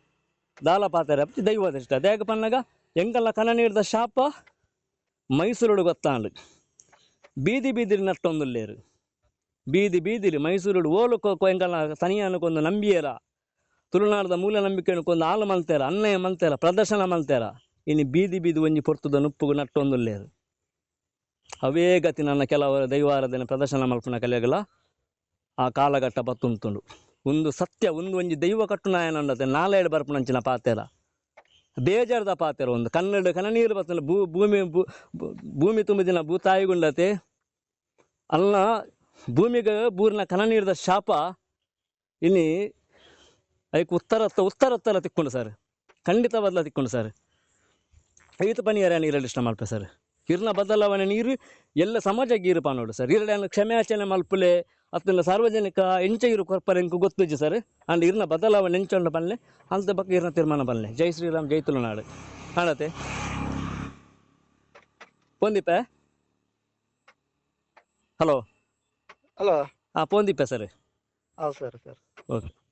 ದಾಲ ಪಾತ್ರ ದೈವ ದೈವದಿಷ್ಟ ದೇಗ ಪನ್ನಗ? ಎಂಕಲ್ಲ ಕನ ನೀಡಿದ ಶಾಪ ಮೈಸೂರುಡು ಗೊತ್ತಾಂಡು ಬೀದಿ ಬೀದಿಲಿ ನಟ್ಟೊಂದುಲ್ಲೇರು ಬೀದಿ ಬೀದಿಲಿ ಮೈಸೂರುಡು ಓಲು ಎಂಕಲ್ಲ ತನಿಯಾನಕ್ಕೊಂದು ನಂಬಿಯರ. ತುಳುನಾಡದ ಮೂಲ ನಂಬಿಕೆ ಕೊಂದು ಹಾಲು ಮಲ್ತೇರ, ಅನ್ನಯ ಮಲ್ತೇರ, ಪ್ರದರ್ಶನ ಮಲ್ತೇರ. ಇನ್ನು ಬೀದಿ ಬೀದಿ ಒಂಜಿ ಪೊರ್ತುದ ನುಪ್ಪುಗು ನಟ್ಟೊಂದುಲ್ಲೇರು ಅವೇ ಗತಿ ನನ್ನ ಕೆಲವರು ದೈವಾರಾಧನೆ ಪ್ರದರ್ಶನ ಮಲ್ಪನ ಕಲೆಗಳ ಆ ಕಾಲಘಟ್ಟ ಬತ್ತುಂತುಂಡು ಒಂದು ಸತ್ಯ, ಒಂದು ಒಂಜಿ ದೈವ ಕಟ್ಟುನಾಯನಂಡತೆ ನಾಲೇಡು ಬರ್ಪುನಂಚಿನ ಪಾತೆರ ಬೇಜಾರದ ಪಾತೆರ ಒಂದು. ಕನ್ನಡ ಕನನೀರು ಬರ್ತಲ್ಲ ಭೂ, ಭೂಮಿ ಭೂಮಿ ತುಂಬಿದಿನ ಭೂತಾಯಿಗುಂಡತೆ. ಅಲ್ಲ, ಭೂಮಿಗೆ ಬೂರಿನ ಕನ ನೀಡಿದ ಶಾಪ ಇಲ್ಲಿ ಅದಕ್ಕೆ ಉತ್ತರ ಉತ್ತರ ಉತ್ತರ ತಿಕ್ಕೊಂಡು ಸರ್. ಖಂಡಿತ ಬದಲ ತಿಕ್ಕೊಂಡು ಸರ್. ಐದು ಪನಿಯರ ನೀರಲ್ಲಿ ಇಷ್ಟ ಮಾಡ್ಪೆ ಸರ್. ಇರ್ನ ಬದಲಾವಣೆ ನೀರು ಎಲ್ಲ ಸಮಾಜಕ್ಕೆ ಇರುಪ ನೋಡು ಸರ್. ಇರಡ ಕ್ಷಮೆಯಾಚನೆ ಮಲ್ಪಲೆ ಅತ್ತಲ್ಲ ಸಾರ್ವಜನಿಕ ಎಂಚ ಇರು ಕೊರ್ಪರೆ ಎಂಕು ಗೊತ್ತುಜಿ ಸರ್. ಅಂಡ್ ಇರ್ನ ಬದಲಾವಣೆ ಎಂಚೊಂಡ ಬಲ್ಲೆ ಅಂತ ಬಗ್ಗೆ ಇರ್ನ ತೀರ್ಮಾನ ಬಲ್ಲೆ. ಜೈ ಶ್ರೀರಾಮ್ ಜೈ ತುಳುನಾಡು. ಕಾಣತೆ ಪೋಂದಿಪ್ಪೆ ಹಲೋ? ಹಲೋ. ಹಾಂ ಪೋಂದಿಪ್ಪೆ ಸರ್. ಹೌದು ಸರ್ ಸರ್. ಓಕೆ.